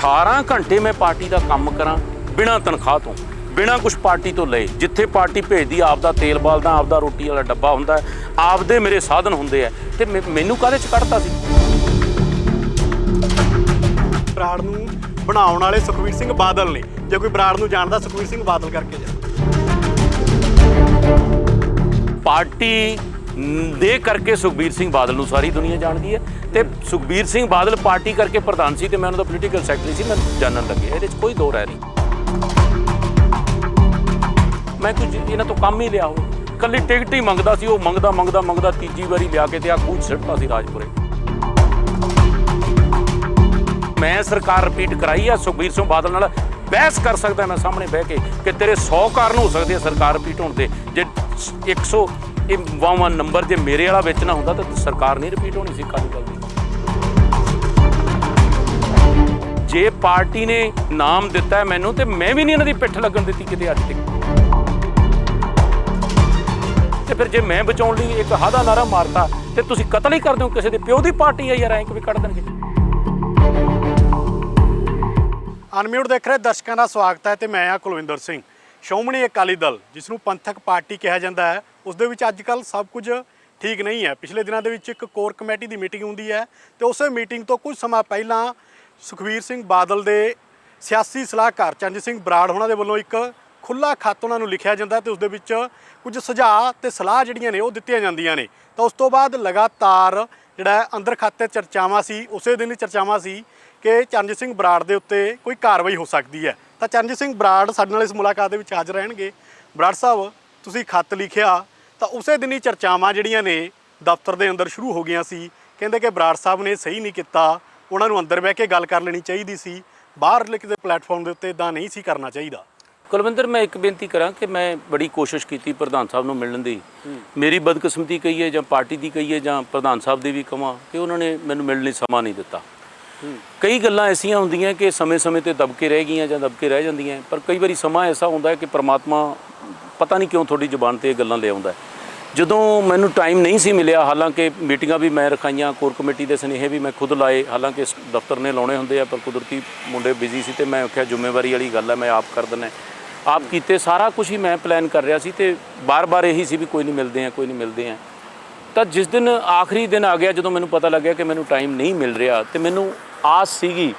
18 ਘੰਟੇ ਮੈਂ ਪਾਰਟੀ ਦਾ ਕੰਮ ਕਰਾਂ ਬਿਨਾਂ ਤਨਖਾਹ ਤੋਂ ਬਿਨਾਂ ਕੁਝ ਪਾਰਟੀ ਤੋਂ ਲਏ। ਜਿੱਥੇ ਪਾਰਟੀ ਭੇਜਦੀ ਆਪਦਾ ਤੇਲ ਬਾਲਦਾ ਆਪਦਾ ਰੋਟੀ ਵਾਲਾ ਡੱਬਾ ਹੁੰਦਾ ਹੈ, ਆਪਦੇ ਮੇਰੇ ਸਾਧਨ ਹੁੰਦੇ ਆ ਤੇ ਮੈਨੂੰ ਕਾਹਦੇ ਚ ਕੱਢਤਾ ਸੀ? ਬਰਾੜ ਨੂੰ ਬਣਾਉਣ ਵਾਲੇ ਸੁਖਵੀਰ ਸਿੰਘ ਬਾਦਲ ਨੇ। ਜੇ ਕੋਈ ਬਰਾੜ ਨੂੰ ਜਾਣਦਾ ਸੁਖਵੀਰ ਸਿੰਘ ਬਾਦਲ ਕਰਕੇ ਜਾ। ਪਾਰਟੀ ਦੇ ਕਰਕੇ ਸੁਖਬੀਰ ਸਿੰਘ ਬਾਦਲ ਨੂੰ ਸਾਰੀ ਦੁਨੀਆ ਜਾਣਦੀ ਹੈ ਤੇ ਸੁਖਬੀਰ ਸਿੰਘ ਬਾਦਲ ਪਾਰਟੀ ਕਰਕੇ ਪ੍ਰਧਾਨ ਸੀ ਤੇ ਮੈਂ ਉਹਨਾਂ ਦਾ ਪੋਲੀਟੀਕਲ ਸੈਕਟਰੀ ਸੀ, ਮੈਂ ਜਾਣਨ ਲੱਗਿਆ ਇਹਦੇ 'ਚ ਕੋਈ ਦੋ ਰਾਏ ਨਹੀਂ। ਮੈਂ ਕੁਝ ਇਹਨਾਂ ਤੋਂ ਕੰਮ ਹੀ ਲਿਆ ਹੋ ਕੱਲੀ ਟਿਕਟ ਹੀ ਮੰਗਦਾ ਸੀ, ਉਹ ਮੰਗਦਾ ਮੰਗਦਾ ਮੰਗਦਾ ਤੀਜੀ ਵਾਰੀ ਲਿਆ ਕੇ ਤੇ ਆ ਕੂਚ ਸਿੱਟਦਾ ਸੀ ਰਾਜਪੁਰੇ। ਮੈਂ ਸਰਕਾਰ ਰਿਪੀਟ ਕਰਾਈ ਆ, ਸੁਖਬੀਰ ਸਿੰਘ ਬਾਦਲ ਨਾਲ ਬਹਿਸ ਕਰ ਸਕਦਾ ਮੈਂ ਸਾਹਮਣੇ ਬਹਿ ਕੇ ਕਿ ਤੇਰੇ 100 ਕਾਰਨ ਹੋ ਸਕਦੇ ਆ ਸਰਕਾਰ ਰਿਪੀਟ ਹੋਣ ਦੇ ਜੇ 100 ਇਹ 52 ਨੰਬਰ ਜੇ ਮੇਰੇ ਵਾਲਾ ਵੇਚਣਾ ਹੁੰਦਾ ਤਾਂ ਸਰਕਾਰ ਨਹੀਂ ਰਿਪੀਟ ਹੋਣੀ ਸੀ ਕਾਲੀ ਦਲ ਦੀ। ਜੇ ਪਾਰਟੀ ਨੇ ਨਾਮ ਦਿੱਤਾ ਮੈਨੂੰ ਤੇ ਮੈਂ ਵੀ ਨਹੀਂ ਇਹਨਾਂ ਦੀ ਪਿੱਠ ਲੱਗਣ ਦਿੱਤੀ ਕਿਤੇ ਅੱਜ ਤੱਕ। ਤੇ ਫਿਰ ਜੇ ਮੈਂ ਬਚਾਉਣ ਲਈ ਇੱਕ ਹਾਦਾ ਨਾਰਾ ਮਾਰਤਾ, ਤੇ ਤੁਸੀਂ ਕਤਲ ਹੀ ਕਰ ਦਿਓ ਕਿਸੇ ਦੇ ਪਿਓ ਦੀ ਪਾਰਟੀ ਆ ਯਾਰ, ਐਂ ਕਿਵੇਂ ਕੱਢ ਦੇਣਗੇ? ਅਨਮਿਊਟ ਦੇਖ ਰਹੇ ਦਰਸ਼ਕਾਂ ਦਾ ਸਵਾਗਤ ਹੈ ਤੇ ਮੈਂ ਆ ਕੁਲਵਿੰਦਰ ਸਿੰਘ। ਸ਼੍ਰੋਮਣੀ ਅਕਾਲੀ ਦਲ, ਜਿਸ ਨੂੰ ਪੰਥਕ ਪਾਰਟੀ ਕਿਹਾ ਜਾਂਦਾ ਹੈ ਉਸ ਦੇ ਵਿੱਚ ਅੱਜ ਕੱਲ ਸਭ ਕੁਝ ਠੀਕ ਨਹੀਂ ਹੈ। ਪਿਛਲੇ ਦਿਨਾਂ ਦੇ ਵਿੱਚ ਇੱਕ ਕੋਰ ਕਮੇਟੀ ਦੀ ਮੀਟਿੰਗ ਹੁੰਦੀ ਹੈ ਤੇ ਉਸੇ ਮੀਟਿੰਗ ਤੋਂ ਕੁਝ ਸਮਾਂ ਪਹਿਲਾਂ ਸੁਖਵੀਰ ਸਿੰਘ ਬਾਦਲ ਦੇ ਸਿਆਸੀ ਸਲਾਹਕਾਰ ਚੰਦ ਸਿੰਘ ਬਰਾੜ ਉਹਨਾਂ ਦੇ ਵੱਲੋਂ ਇੱਕ ਖੁੱਲਾ ਖੱਤ ਉਹਨਾਂ ਨੂੰ ਲਿਖਿਆ ਜਾਂਦਾ ਹੈ ਤੇ ਉਸ ਦੇ ਵਿੱਚ ਕੁਝ ਸੁਝਾਅ ਤੇ ਸਲਾਹ ਜਿਹੜੀਆਂ ਨੇ ਉਹ ਦਿੱਤੀਆਂ ਜਾਂਦੀਆਂ ਨੇ। ਤਾਂ ਉਸ ਤੋਂ ਬਾਅਦ ਲਗਾਤਾਰ ਜਿਹੜਾ ਅੰਦਰ ਖਾਤੇ ਚਰਚਾਵਾਂ ਸੀ, ਉਸੇ ਦਿਨ ਹੀ ਚਰਚਾਵਾਂ ਸੀ ਕਿ ਚਰਨਜੀਤ ਸਿੰਘ ਬਰਾੜ ਦੇ ਉੱਤੇ ਕੋਈ ਕਾਰਵਾਈ ਹੋ ਸਕਦੀ ਹੈ। ਤਾਂ ਚਰਨਜੀਤ ਸਿੰਘ ਬਰਾੜ ਸਾਡੇ ਨਾਲ ਇਸ ਮੁਲਾਕਾਤ ਦੇ ਵਿੱਚ ਹਾਜ਼ਰ ਰਹਿਣਗੇ। ਬਰਾੜ ਸਾਹਿਬ ਤੁਸੀਂ ਖੱਤ ਲਿਖਿਆ ਤਾਂ ਉਸੇ ਦਿਨ ਹੀ ਚਰਚਾਵਾਂ ਜਿਹੜੀਆਂ ਨੇ ਦਫ਼ਤਰ ਦੇ ਅੰਦਰ ਸ਼ੁਰੂ ਹੋ ਗਈਆਂ ਸੀ। ਕਹਿੰਦੇ ਕਿ ਬਰਾੜ ਸਾਹਿਬ ਨੇ ਸਹੀ ਨਹੀਂ ਕੀਤਾ ਉਹਨਾਂ ਨੂੰ ਅੰਦਰ ਬਹਿ ਕੇ ਗੱਲ ਕਰ ਲੈਣੀ ਚਾਹੀਦੀ ਸੀ। ਬਾਹਰ ਲਿਖਦੇ ਪਲੇਟਫਾਰਮ ਦੇ ਉੱਤੇ ਇਦਾਂ ਨਹੀਂ ਸੀ ਕਰਨਾ ਚਾਹੀਦਾ। ਕੁਲਵਿੰਦਰ ਮੈਂ ਇੱਕ ਬੇਨਤੀ ਕਰਾਂ ਕਿ ਮੈਂ ਬੜੀ ਕੋਸ਼ਿਸ਼ ਕੀਤੀ ਪ੍ਰਧਾਨ ਸਾਹਿਬ ਨੂੰ ਮਿਲਣ ਦੀ। ਮੇਰੀ ਬਦਕਿਸਮਤੀ ਕਹੀਏ ਜਾਂ ਪਾਰਟੀ ਦੀ ਕਹੀਏ ਜਾਂ ਪ੍ਰਧਾਨ ਸਾਹਿਬ ਦੀ ਵੀ ਕਹਾਂ ਕਿ ਉਹਨਾਂ ਨੇ ਮੈਨੂੰ ਮਿਲਣ ਲਈ ਸਮਾਂ ਨਹੀਂ ਦਿੱਤਾ। ਕਈ ਗੱਲਾਂ ਐਸੀਆਂ ਹੁੰਦੀਆਂ ਕਿ ਸਮੇਂ-ਸਮੇਂ ਤੇ ਦਬਕੇ ਰਹਿ ਗਈਆਂ ਜਾਂ ਦਬਕੇ ਰਹਿ ਜਾਂਦੀਆਂ ਪਰ ਕਈ ਵਾਰੀ ਸਮਾਂ ਐਸਾ ਹੁੰਦਾ ਹੈ ਕਿ ਪ੍ਰਮਾਤਮਾ ਪਤਾ ਨਹੀਂ ਕਿਉਂ ਤੁਹਾਡੀ ਜ਼ੁਬਾਨ ਤੇ ਇਹ ਗੱਲਾਂ ਲਿਆਉਂਦਾ ਜਦੋਂ ਮੈਨੂੰ ਟਾਈਮ ਨਹੀਂ ਸੀ ਮਿਲਿਆ, ਹਾਲਾਂਕਿ ਮੀਟਿੰਗਾਂ ਵੀ ਮੈਂ ਰਖਾਈਆਂ, ਕੋਰ ਕਮੇਟੀ ਦੇ ਸੁਨੇਹੇ ਵੀ ਮੈਂ ਖੁਦ ਲਾਏ, ਹਾਲਾਂਕਿ ਇਸ ਦਫ਼ਤਰ ਨੇ ਲਾਉਣੇ ਹੁੰਦੇ ਆ, ਪਰ ਕੁਦਰਤੀ ਮੁੰਡੇ ਬਿਜ਼ੀ ਸੀ ਤੇ ਮੈਂ ਆਖਿਆ, ਜ਼ਿੰਮੇਵਾਰੀ ਵਾਲੀ ਗੱਲ ਹੈ, ਮੈਂ ਆਪ ਕਰ ਦਿੰਦਾ ਆਪ ਕੀਤੇ ਸਾਰਾ ਕੁਝ ਹੀ ਮੈਂ ਪਲਾਨ ਕਰ ਰਿਹਾ ਸੀ ਤੇ ਬਾਰ-ਬਾਰ ਇਹੀ ਸੀ ਵੀ ਕੋਈ ਨਹੀਂ ਮਿਲਦੇ ਆ, ਕੋਈ ਨਹੀਂ ਮਿਲਦੇ ਆ। ਤਾਂ ਜਿਸ ਦਿਨ ਆਖਰੀ ਦਿਨ ਆ ਗਿਆ, ਜਦੋਂ ਮੈਨੂੰ ਪਤਾ ਲੱਗਿਆ ਕਿ ਮੈਨੂੰ ਟਾਈਮ ਨਹੀਂ ਮਿਲ ਰਿਹਾ ਤੇ ਮੈਨੂੰ ਆਸ ਸੀਗੀ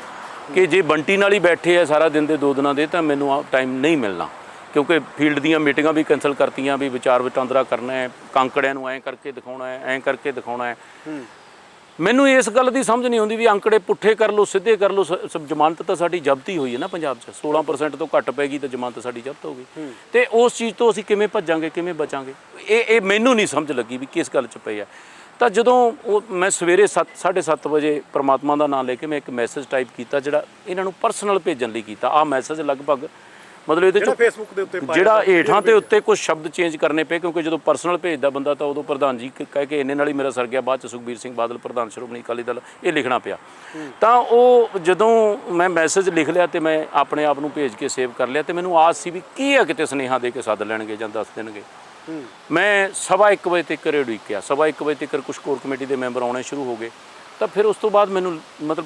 ਕਿ ਜੇ ਬੰਟੀ ਨਾਲ ਹੀ ਬੈਠੇ ਆ ਸਾਰਾ ਦਿਨ ਦੇ ਦੋ ਦਿਨਾਂ ਦੇ, ਤਾਂ ਮੈਨੂੰ ਟਾਈਮ ਨਹੀਂ ਮਿਲਣਾ। ਕਿਉਂਕਿ ਫੀਲਡ ਦੀਆਂ ਮੀਟਿੰਗਾਂ ਵੀ ਕੈਨਸਲ ਕਰਤੀਆਂ ਵੀ ਵਿਚਾਰ ਵਟਾਂਦਰਾ ਕਰਨਾ ਹੈ ਕਾਂਕੜਿਆਂ ਨੂੰ ਐਂ ਕਰਕੇ ਦਿਖਾਉਣਾ ਹੈ ਐਂ ਕਰਕੇ ਦਿਖਾਉਣਾ ਹੈ। ਮੈਨੂੰ ਇਸ ਗੱਲ ਦੀ ਸਮਝ ਨਹੀਂ ਆਉਂਦੀ ਵੀ ਅੰਕੜੇ ਪੁੱਠੇ ਕਰ ਲਓ ਸਿੱਧੇ ਕਰ ਲਓ ਸ- ਸ- ਜ਼ਮਾਨਤ ਤਾਂ ਸਾਡੀ ਜ਼ਬਤ ਹੀ ਹੋਈ ਹੈ ਨਾ ਪੰਜਾਬ 'ਚ। 16% ਤੋਂ ਘੱਟ ਪੈਗੀ ਤਾਂ ਜ਼ਮਾਨਤ ਸਾਡੀ ਜ਼ਬਤ ਹੋ ਗਈ। ਤੇ ਉਸ ਚੀਜ਼ ਤੋਂ ਅਸੀਂ ਕਿਵੇਂ ਭੱਜਾਂਗੇ ਕਿਵੇਂ ਬਚਾਂਗੇ? ਇਹ ਇਹ ਮੈਨੂੰ ਨਹੀਂ ਸਮਝ ਲੱਗੀ ਵੀ ਕਿਸ ਗੱਲ 'ਚ ਪਈ ਆ। ਤਾਂ ਜਦੋਂ ਉਹ ਮੈਂ ਸਵੇਰੇ 7 7:30 ਵਜੇ ਪ੍ਰਮਾਤਮਾ ਦਾ ਨਾਮ ਲੈ ਕੇ ਮੈਂ ਇੱਕ ਮੈਸੇਜ ਟਾਈਪ ਕੀਤਾ ਜਿਹੜਾ ਇਹਨਾਂ ਨੂੰ ਪਰਸਨਲ ਭੇਜਣ ਲਈ ਕੀਤਾ। ਆ ਮੈਸੇਜ ਲਗਭਗ ਮਤਲਬ ਇਹਦੇ ਜਿਹੜਾ ਚ ਫੇਸਬੁੱਕ ਦੇ ਉੱਤੇ ਪਾਇਆ ਜਿਹੜਾ ਹੇਠਾਂ ਤੇ ਉੱਤੇ ਕੁਝ ਸ਼ਬਦ ਚੇਂਜ ਕਰਨੇ ਪਏ ਕਿਉਂਕਿ ਜਦੋਂ ਪਰਸਨਲ ਭੇਜਦਾ ਬੰਦਾ ਤਾਂ ਉਦੋਂ ਪ੍ਰਧਾਨ ਜੀ ਕ- ਕਹਿ ਕੇ ਇੰਨੇ ਨਾਲ ਹੀ ਮੇਰਾ ਸਰ ਗਿਆ ਬਾਅਦ ਚ ਸੁਖਬੀਰ ਸਿੰਘ ਬਾਦਲ ਪ੍ਰਧਾਨ ਸ਼੍ਰੋਮਣੀ ਅਕਾਲੀ ਦਲ ਇਹ ਲਿਖਣਾ ਪਿਆ। ਤਾਂ ਉਹ ਜਦੋਂ ਮੈਂ ਮੈਸੇਜ ਲਿਖ ਲਿਆ ਤੇ ਮੈਂ ਆਪਣੇ ਆਪ ਨੂੰ ਭੇਜ ਕੇ ਸੇਵ ਕਰ ਲਿਆ ਤੇ ਮੈਨੂੰ ਆਸ ਸੀ ਵੀ ਕੀ ਆ ਕਿਤੇ ਸੁਨੇਹਾ ਦੇ ਕੇ ਸੱਦ ਲੈਣਗੇ ਜਾਂ ਦੱਸ ਦੇਣਗੇ। ਮੈਂ ਸਵਾ ਇੱਕ ਵਜੇ ਤੱਕ ਰੇਡੀਓ ਸਵਾ ਇੱਕ ਵਜੇ ਤੱਕ ਕੁਝ ਕੋਰ ਕਮੇਟੀ ਦੇ ਮੈਂਬਰ ਆਉਣੇ ਸ਼ੁਰੂ ਹੋ ਗਏ। ਤਾਂ ਫਿਰ ਉਸ ਤੋਂ ਬਾਅਦ ਮੈਨੂੰ ਮਤਲਬ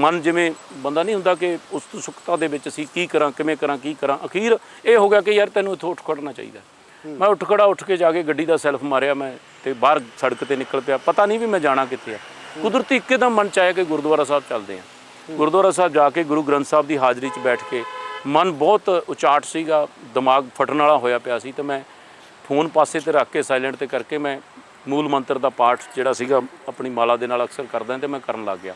ਮਨ ਜਿਵੇਂ ਬੰਦਾ ਨਹੀਂ ਹੁੰਦਾ ਕਿ ਉਸ ਤੋਂ ਸੁਖਤਾ ਦੇ ਵਿੱਚ ਅਸੀਂ ਕੀ ਕਰਾਂ ਕਿਵੇਂ ਕਰਾਂ ਕੀ ਕਰਾਂ। ਅਖੀਰ ਇਹ ਹੋ ਗਿਆ ਕਿ ਯਾਰ ਤੈਨੂੰ ਇੱਥੋਂ ਉੱਠ ਖੜਨਾ ਚਾਹੀਦਾ। ਮੈਂ ਉੱਠ ਖੜਾ ਉੱਠ ਕੇ ਜਾ ਕੇ ਗੱਡੀ ਦਾ ਸੈਲਫ ਮਾਰਿਆ ਮੈਂ ਤੇ ਬਾਹਰ ਸੜਕ ਤੇ ਨਿਕਲ ਪਿਆ। ਪਤਾ ਨਹੀਂ ਵੀ ਮੈਂ ਜਾਣਾ ਕਿੱਥੇ ਆ। ਕੁਦਰਤੀ ਇੱਕਦਮ ਮਨ ਚ ਆਇਆ ਕਿ ਗੁਰਦੁਆਰਾ ਸਾਹਿਬ ਚੱਲਦੇ ਆ। ਗੁਰਦੁਆਰਾ ਸਾਹਿਬ ਜਾ ਕੇ ਗੁਰੂ ਗ੍ਰੰਥ ਸਾਹਿਬ ਦੀ ਹਾਜ਼ਰੀ 'ਚ ਬੈਠ ਕੇ ਮਨ ਬਹੁਤ ਉਚਾਟ ਸੀਗਾ ਦਿਮਾਗ ਫਟਣ ਵਾਲਾ ਹੋਇਆ ਪਿਆ ਸੀ ਤੇ ਮੈਂ ਫੋਨ ਪਾਸੇ ਤੇ ਰੱਖ ਕੇ ਸਾਇਲੈਂਟ ਤੇ ਕਰਕੇ ਮੈਂ ਮੂਲ ਮੰਤਰ ਦਾ ਪਾਠ ਜਿਹੜਾ ਸੀਗਾ ਆਪਣੀ ਮਾਲਾ ਦੇ ਨਾਲ ਅਕਸਰ ਕਰਦਾ ਤੇ ਮੈਂ ਕਰਨ ਲੱਗ ਗਿਆ।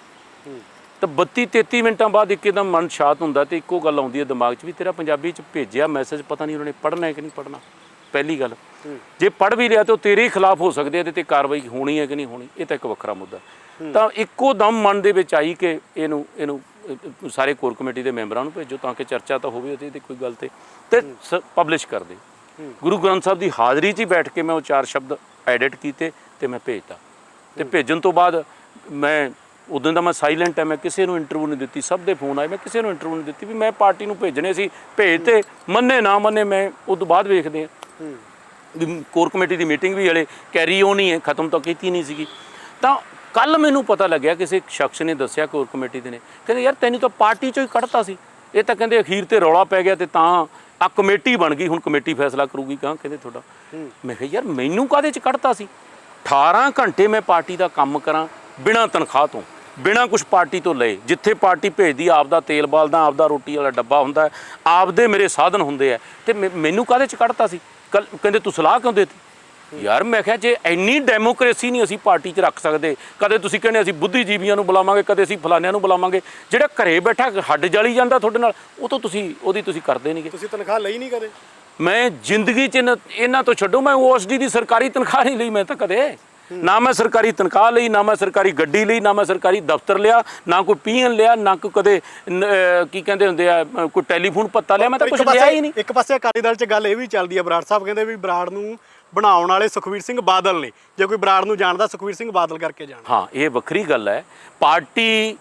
ਤਾਂ 32 33 ਮਿੰਟਾਂ ਬਾਅਦ ਇੱਕਦਮ ਮਨ ਸ਼ਾਂਤ ਹੁੰਦਾ ਤੇ ਇੱਕੋ ਗੱਲ ਆਉਂਦੀ ਹੈ ਦਿਮਾਗ 'ਚ ਵੀ ਤੇਰਾ ਪੰਜਾਬੀ 'ਚ ਭੇਜਿਆ ਮੈਸੇਜ ਪਤਾ ਨਹੀਂ ਉਹਨਾਂ ਨੇ ਪੜ੍ਹਨਾ ਹੈ ਕਿ ਨਹੀਂ ਪੜ੍ਹਨਾ ਪਹਿਲੀ ਗੱਲ। ਜੇ ਪੜ੍ਹ ਵੀ ਲਿਆ ਤਾਂ ਉਹ ਤੇਰੇ ਖਿਲਾਫ ਹੋ ਸਕਦੀ ਹੈ ਤੇ ਤੇ ਕਾਰਵਾਈ ਹੋਣੀ ਹੈ ਕਿ ਨਹੀਂ ਹੋਣੀ ਇਹ ਤਾਂ ਇੱਕ ਵੱਖਰਾ ਮੁੱਦਾ ਤਾਂ ਇੱਕੋ ਦਮ ਮਨ ਦੇ ਵਿੱਚ ਆਈ ਕਿ ਇਹਨੂੰ ਇਹਨੂੰ ਸਾਰੇ ਕੋਰ ਕਮੇਟੀ ਦੇ ਮੈਂਬਰਾਂ ਨੂੰ ਭੇਜੋ ਤਾਂ ਕਿ ਚਰਚਾ ਤਾਂ ਹੋਵੇ ਉਹਦੀ ਤੇ ਕੋਈ ਗੱਲ ਤੇ ਤੇ ਪਬਲਿਸ਼ ਕਰ ਦੇ। ਗੁਰੂ ਗ੍ਰੰਥ ਸਾਹਿਬ ਦੀ ਹਾਜ਼ਰੀ 'ਚ ਹੀ ਬੈਠ ਕੇ ਮੈਂ ਉਹ ਚਾਰ ਸ਼ਬਦ ਐਡਿਟ ਕੀਤੇ ਤੇ ਮੈਂ ਭੇਜਤਾ। ਤੇ ਭੇਜਣ ਤੋਂ ਬਾਅਦ ਮੈਂ ਉਦੋਂ ਦਾ ਮੈਂ ਸਾਇਲੈਂਟ ਹੈ ਮੈਂ ਕਿਸੇ ਨੂੰ ਇੰਟਰਵਿਊ ਨਹੀਂ ਦਿੱਤੀ, ਸਭ ਦੇ ਫੋਨ ਆਏ, ਮੈਂ ਕਿਸੇ ਨੂੰ ਇੰਟਰਵਿਊ ਨਹੀਂ ਦਿੱਤੀ ਵੀ ਮੈਂ ਪਾਰਟੀ ਨੂੰ ਭੇਜਣੇ ਸੀ ਭੇਜ ਤੇ ਮੰਨੇ ਨਾ ਮੰਨੇ ਮੈਂ ਉਸ ਤੋਂ ਬਾਅਦ ਵੇਖਦੇ ਆ। ਵੀ ਕੋਰ ਕਮੇਟੀ ਦੀ ਮੀਟਿੰਗ ਵੀ ਹਲੇ ਕੈਰੀ ਔਨ ਹੀ ਹੈ, ਖਤਮ ਤਾਂ ਕੀਤੀ ਨਹੀਂ ਸੀਗੀ। ਤਾਂ ਕੱਲ ਮੈਨੂੰ ਪਤਾ ਲੱਗਿਆ, ਕਿਸੇ ਸ਼ਖਸ ਨੇ ਦੱਸਿਆ ਕੋਰ ਕਮੇਟੀ ਦੇ ਨੇ, ਕਹਿੰਦੇ ਯਾਰ ਤੈਨੂੰ ਤਾਂ ਪਾਰਟੀ ਚੋਂ ਹੀ ਕੱਢਤਾ ਸੀ। ਇਹ ਤਾਂ ਕਹਿੰਦੇ ਅਖੀਰ ਤੇ ਰੌਲਾ ਪੈ ਗਿਆ ਤੇ ਤਾਂ ਆ ਕਮੇਟੀ ਬਣ ਗਈ ਹੁਣ ਕਮੇਟੀ ਫੈਸਲਾ ਕਰੂਗੀ ਕਹਾਂ ਕਹਿੰਦੇ ਤੁਹਾਡਾ। ਮੈਂ ਕਿਹਾ ਯਾਰ ਮੈਨੂੰ ਕਾਹਦੇ ਚ ਕੱਢਤਾ ਸੀ? 18 ਘੰਟੇ ਮੈਂ ਪਾਰਟੀ ਦਾ ਕੰਮ ਕਰਾਂ ਬਿਨਾਂ ਤਨਖਾਹ ਤੋਂ ਬਿਨਾਂ ਕੁਝ ਪਾਰਟੀ ਤੋਂ ਲਏ। ਜਿੱਥੇ ਪਾਰਟੀ ਭੇਜਦੀ ਆ, ਆਪਦਾ ਤੇਲ ਬਾਲਦਾ ਆਪਦਾ ਰੋਟੀ ਵਾਲਾ ਡੱਬਾ ਹੁੰਦਾ ਹੈ, ਆਪਦੇ ਮੇਰੇ ਸਾਧਨ ਹੁੰਦੇ ਆ। ਤੇ ਮੈਨੂੰ ਕਾਹਦੇ ਚ ਕੱਢਤਾ ਸੀ? ਕਹਿੰਦੇ ਤੂੰ ਸਲਾਹ ਕਿਉਂ ਦੇਤੀ? ਯਾਰ ਮੈਂ ਕਿਹਾ ਜੇ ਇੰਨੀ ਡੈਮੋਕ੍ਰੇਸੀ ਨਹੀਂ ਅਸੀਂ ਪਾਰਟੀ 'ਚ ਰੱਖ ਸਕਦੇ ਕਦੇ ਤੁਸੀਂ ਕਹਿੰਦੇ ਅਸੀਂ ਬੁੱਧੀਜੀਵੀਆਂ ਨੂੰ ਬੁਲਾਵਾਂਗੇ ਕਦੇ ਅਸੀਂ ਫਲਾਨਿਆਂ ਨੂੰ ਬੁਲਾਵਾਂਗੇ ਜਿਹੜਾ ਘਰੇ ਬੈਠਾ ਹੱਡ ਜਲੀ ਜਾਂਦਾ ਤੁਹਾਡੇ ਨਾਲ ਉਹ ਤਾਂ ਤੁਸੀਂ ਉਹਦੀ ਤੁਸੀਂ ਕਰਦੇ ਨਹੀਂਗੇ ਤੁਸੀਂ ਤਨਖਾਹ ਲਈ ਨਹੀਂ ਕਦੇ? ਮੈਂ ਜ਼ਿੰਦਗੀ 'ਚ ਇਹਨਾਂ- ਤੋਂ ਛੱਡੋ ਮੈਂ ਓਐਸਡੀ ਦੀ ਸਰਕਾਰੀ ਤਨਖਾਹ ਨਹੀਂ ਲਈ ਮੈਂ ਤਾਂ ਕਦੇ। ਨਾ ਮੈਂ ਸਰਕਾਰੀ ਤਨਖਾਹ ਲਈ ਨਾ ਮੈਂ ਸਰਕਾਰੀ ਗੱਡੀ ਲਈ ਨਾ ਮੈਂ ਸਰਕਾਰੀ ਦਫ਼ਤਰ ਲਿਆ ਨਾ ਕੋਈ ਪੀਐਨ ਲਿਆ ਨਾ ਕੋਈ ਕਦੇ ਕੀ ਕਹਿੰਦੇ ਹੁੰਦੇ ਆ ਕੋਈ ਟੈਲੀਫੋਨ ਪੱਤਾ ਲਿਆ ਮੈਂ ਤਾਂ ਕੁਝ ਲਿਆ ਹੀ ਨਹੀਂ। ਇੱਕ ਪਾਸੇ ਅਕਾਲੀ ਦਲ 'ਚ ਗੱਲ ਇਹ ਵੀ ਚੱਲਦੀ ਹੈ ਬਰਾੜ ਸਾਹਿਬ ਕਹਿੰਦੇ ਵੀ ਬਰਾੜ ਨੂੰ ਬਣਾਉਣ ਵਾਲੇ ਸੁਖਵੀਰ ਸਿੰਘ ਬਾਦਲ ਨੇ। ਜੇ ਕੋਈ ਬਰਾੜ ਨੂੰ ਜਾਣਦਾ, ਸੁਖਵੀਰ ਸਿੰਘ ਬਾਦਲ ਕਰਕੇ ਜਾਣਦਾ ਹਾਂ, ਇਹ ਵੱਖਰੀ ਗੱਲ ਹੈ। ਪਾਰਟੀ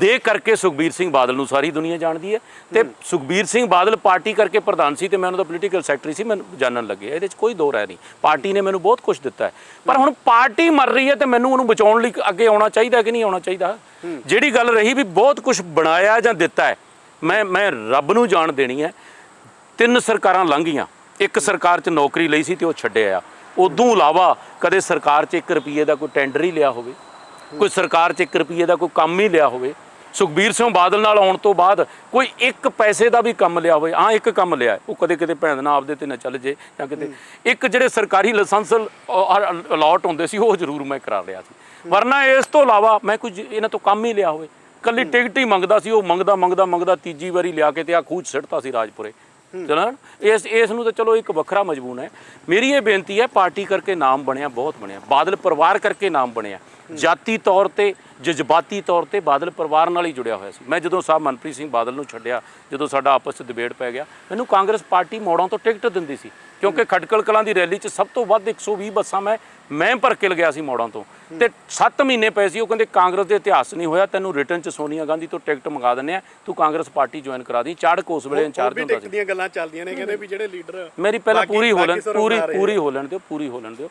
ਦੇ ਕਰਕੇ ਸੁਖਬੀਰ ਸਿੰਘ ਬਾਦਲ ਨੂੰ ਸਾਰੀ ਦੁਨੀਆ ਜਾਣਦੀ ਹੈ ਤੇ ਸੁਖਬੀਰ ਸਿੰਘ ਬਾਦਲ ਪਾਰਟੀ ਕਰਕੇ ਪ੍ਰਧਾਨ ਸੀ ਤੇ ਮੈਂ ਉਹਨਾਂ ਦਾ ਪੋਲੀਟੀਕਲ ਸੈਕਟਰੀ ਸੀ, ਮੈਨੂੰ ਜਾਣਨ ਲੱਗੇ। ਇਹਦੇ 'ਚ ਕੋਈ ਦੋ ਰਾਏ ਨਹੀਂ। ਪਾਰਟੀ ਨੇ ਮੈਨੂੰ ਬਹੁਤ ਕੁਝ ਦਿੱਤਾ ਹੈ। ਪਰ ਹੁਣ ਪਾਰਟੀ ਮਰ ਰਹੀ ਹੈ ਤੇ ਮੈਨੂੰ ਉਹਨੂੰ ਬਚਾਉਣ ਲਈ ਅੱਗੇ ਆਉਣਾ ਚਾਹੀਦਾ ਕਿ ਨਹੀਂ ਆਉਣਾ ਚਾਹੀਦਾ? ਜਿਹੜੀ ਗੱਲ ਰਹੀ ਵੀ ਬਹੁਤ ਕੁਝ ਬਣਾਇਆ ਜਾਂ ਦਿੱਤਾ ਹੈ, ਮੈਂ ਮੈਂ ਰੱਬ ਨੂੰ ਜਾਣ ਦੇਣੀ ਹੈ। ਤਿੰਨ ਸਰਕਾਰਾਂ ਲੰਘੀਆਂ ਇੱਕ ਸਰਕਾਰ 'ਚ ਨੌਕਰੀ ਲਈ ਸੀ ਤੇ ਉਹ ਛੱਡਿਆ ਆ। ਉਦੋਂ ਇਲਾਵਾ ਕਦੇ ਸਰਕਾਰ 'ਚ 1 ਰੁਪਏ ਦਾ ਕੋਈ ਟੈਂਡਰ ਹੀ ਲਿਆ ਹੋਵੇ, ਕੋਈ ਸਰਕਾਰ 'ਚ 1 ਰੁਪਏ ਦਾ ਕੋਈ ਕੰਮ ਹੀ ਲਿਆ ਹੋਵੇ, ਸੁਖਬੀਰ ਸਿੰਘ ਬਾਦਲ ਨਾਲ ਆਉਣ ਤੋਂ ਬਾਅਦ ਕੋਈ ਇੱਕ ਪੈਸੇ ਦਾ ਵੀ ਕੰਮ ਲਿਆ ਹੋਵੇ ਹਾਂ ਇੱਕ ਕੰਮ ਲਿਆ, ਉਹ ਕਦੇ ਕਿਤੇ ਭੈਣ ਨਾਲ ਆਪਦੇ ਤੇ ਨਾ ਚੱਲ ਜੇ ਜਾਂ ਕਿਤੇ। ਇੱਕ ਜਿਹੜੇ ਸਰਕਾਰੀ ਲਾਇਸੈਂਸ ਅਲਾਟ ਹੁੰਦੇ ਸੀ, ਉਹ ਜ਼ਰੂਰ ਮੈਂ ਕਰਾ ਲਿਆ ਸੀ। ਵਰਨਾ ਇਸ ਤੋਂ ਇਲਾਵਾ ਮੈਂ ਕੁਝ ਇਹਨਾਂ ਤੋਂ ਕੰਮ ਹੀ ਲਿਆ ਹੋਵੇ। ਕੱਲੀ ਟਿਕਟ ਹੀ ਮੰਗਦਾ ਸੀ, ਉਹ ਮੰਗਦਾ ਮੰਗਦਾ ਮੰਗਦਾ, ਤੀਜੀ ਵਾਰੀ ਲਿਆ ਕੇ ਤੇ ਆ ਖੂਚ ਸਿੱਟਤਾ ਸੀ ਰਾਜਪੁਰੇ। ਚਲਣ। ਇਸ ਇਸ ਨੂੰ ਤਾਂ ਚਲੋ ਇੱਕ ਵੱਖਰਾ ਮਜਬੂਨ ਹੈ। ਮੇਰੀ ਇਹ ਬੇਨਤੀ ਹੈ, ਪਾਰਟੀ ਕਰਕੇ ਨਾਮ ਬਣਿਆ, ਬਹੁਤ ਬਣਿਆ। ਬਾਦਲ ਪਰਿਵਾਰ ਕਰਕੇ ਨਾਮ ਬਣਿਆ। ਜਾਤੀ ਤੌਰ ਤੇ ਜਜ਼ਬਾਤੀ ਤੌਰ ਤੇ ਬਾਦਲ ਪਰਿਵਾਰ ਨਾਲ ਹੀ ਜੁੜਿਆ ਹੋਇਆ ਸੀ। ਮੈਂ ਜਦੋਂ ਸਾਹਿਬ ਮਨਪ੍ਰੀਤ ਸਿੰਘ ਬਾਦਲ ਨੂੰ ਛੱਡਿਆ ਜਦੋਂ ਸਾਡਾ ਆਪਸ ਵਿੱਚ ਡਿਬੇਟ ਪੈ ਗਿਆ ਮੈਨੂੰ ਕਾਂਗਰਸ ਪਾਰਟੀ ਮੋੜਾਂ ਤੋਂ ਟਿਕਟ ਦਿੰਦੀ ਸੀ। ਕਿਉਂਕਿ ਖਟਕਲ ਕਲਾਂ ਦੀ ਰੈਲੀ 'ਚ ਸਭ ਤੋਂ ਵੱਧ 120 ਬੱਸਾਂ ਮੈਂ ਮੈਂ ਭਰ ਕੇ ਲਗਿਆ ਸੀ ਮੋੜਾਂ ਤੋਂ। ਤੇ 7 ਮਹੀਨੇ ਪਏ ਸੀ ਉਹ ਕਹਿੰਦੇ ਕਾਂਗਰਸ ਦੇ ਇਤਿਹਾਸ ਨਹੀਂ ਹੋਇਆ ਤੈਨੂੰ ਰਿਟਰਨ 'ਚ ਸੋਨੀਆ ਗਾਂਧੀ ਤੋਂ ਟਿਕਟ ਮੰਗਾ ਦਿੰਦੇ ਆ ਤੂੰ ਕਾਂਗਰਸ ਪਾਰਟੀ ਜੁਆਇਨ ਕਰਾ ਦੀ। ਚਾੜਕ ਉਸ ਵੇਲੇ ਇੰਚਾਰਜ ਹੁੰਦਾ ਸੀ। ਦੀਆਂ ਗੱਲਾਂ ਚੱਲਦੀਆਂ ਨੇ ਕਹਿੰਦੇ ਵੀ ਜਿਹੜੇ ਲੀਡਰ ਮੇਰੀ ਪਹਿਲਾਂ ਪੂਰੀ ਹੋ ਲੈਣ ਪੂਰੀ ਪੂਰੀ ਹੋ ਲੈਣ ਦਿਓ ਪੂਰੀ ਹੋ ਲੈਣ ਦਿਓ।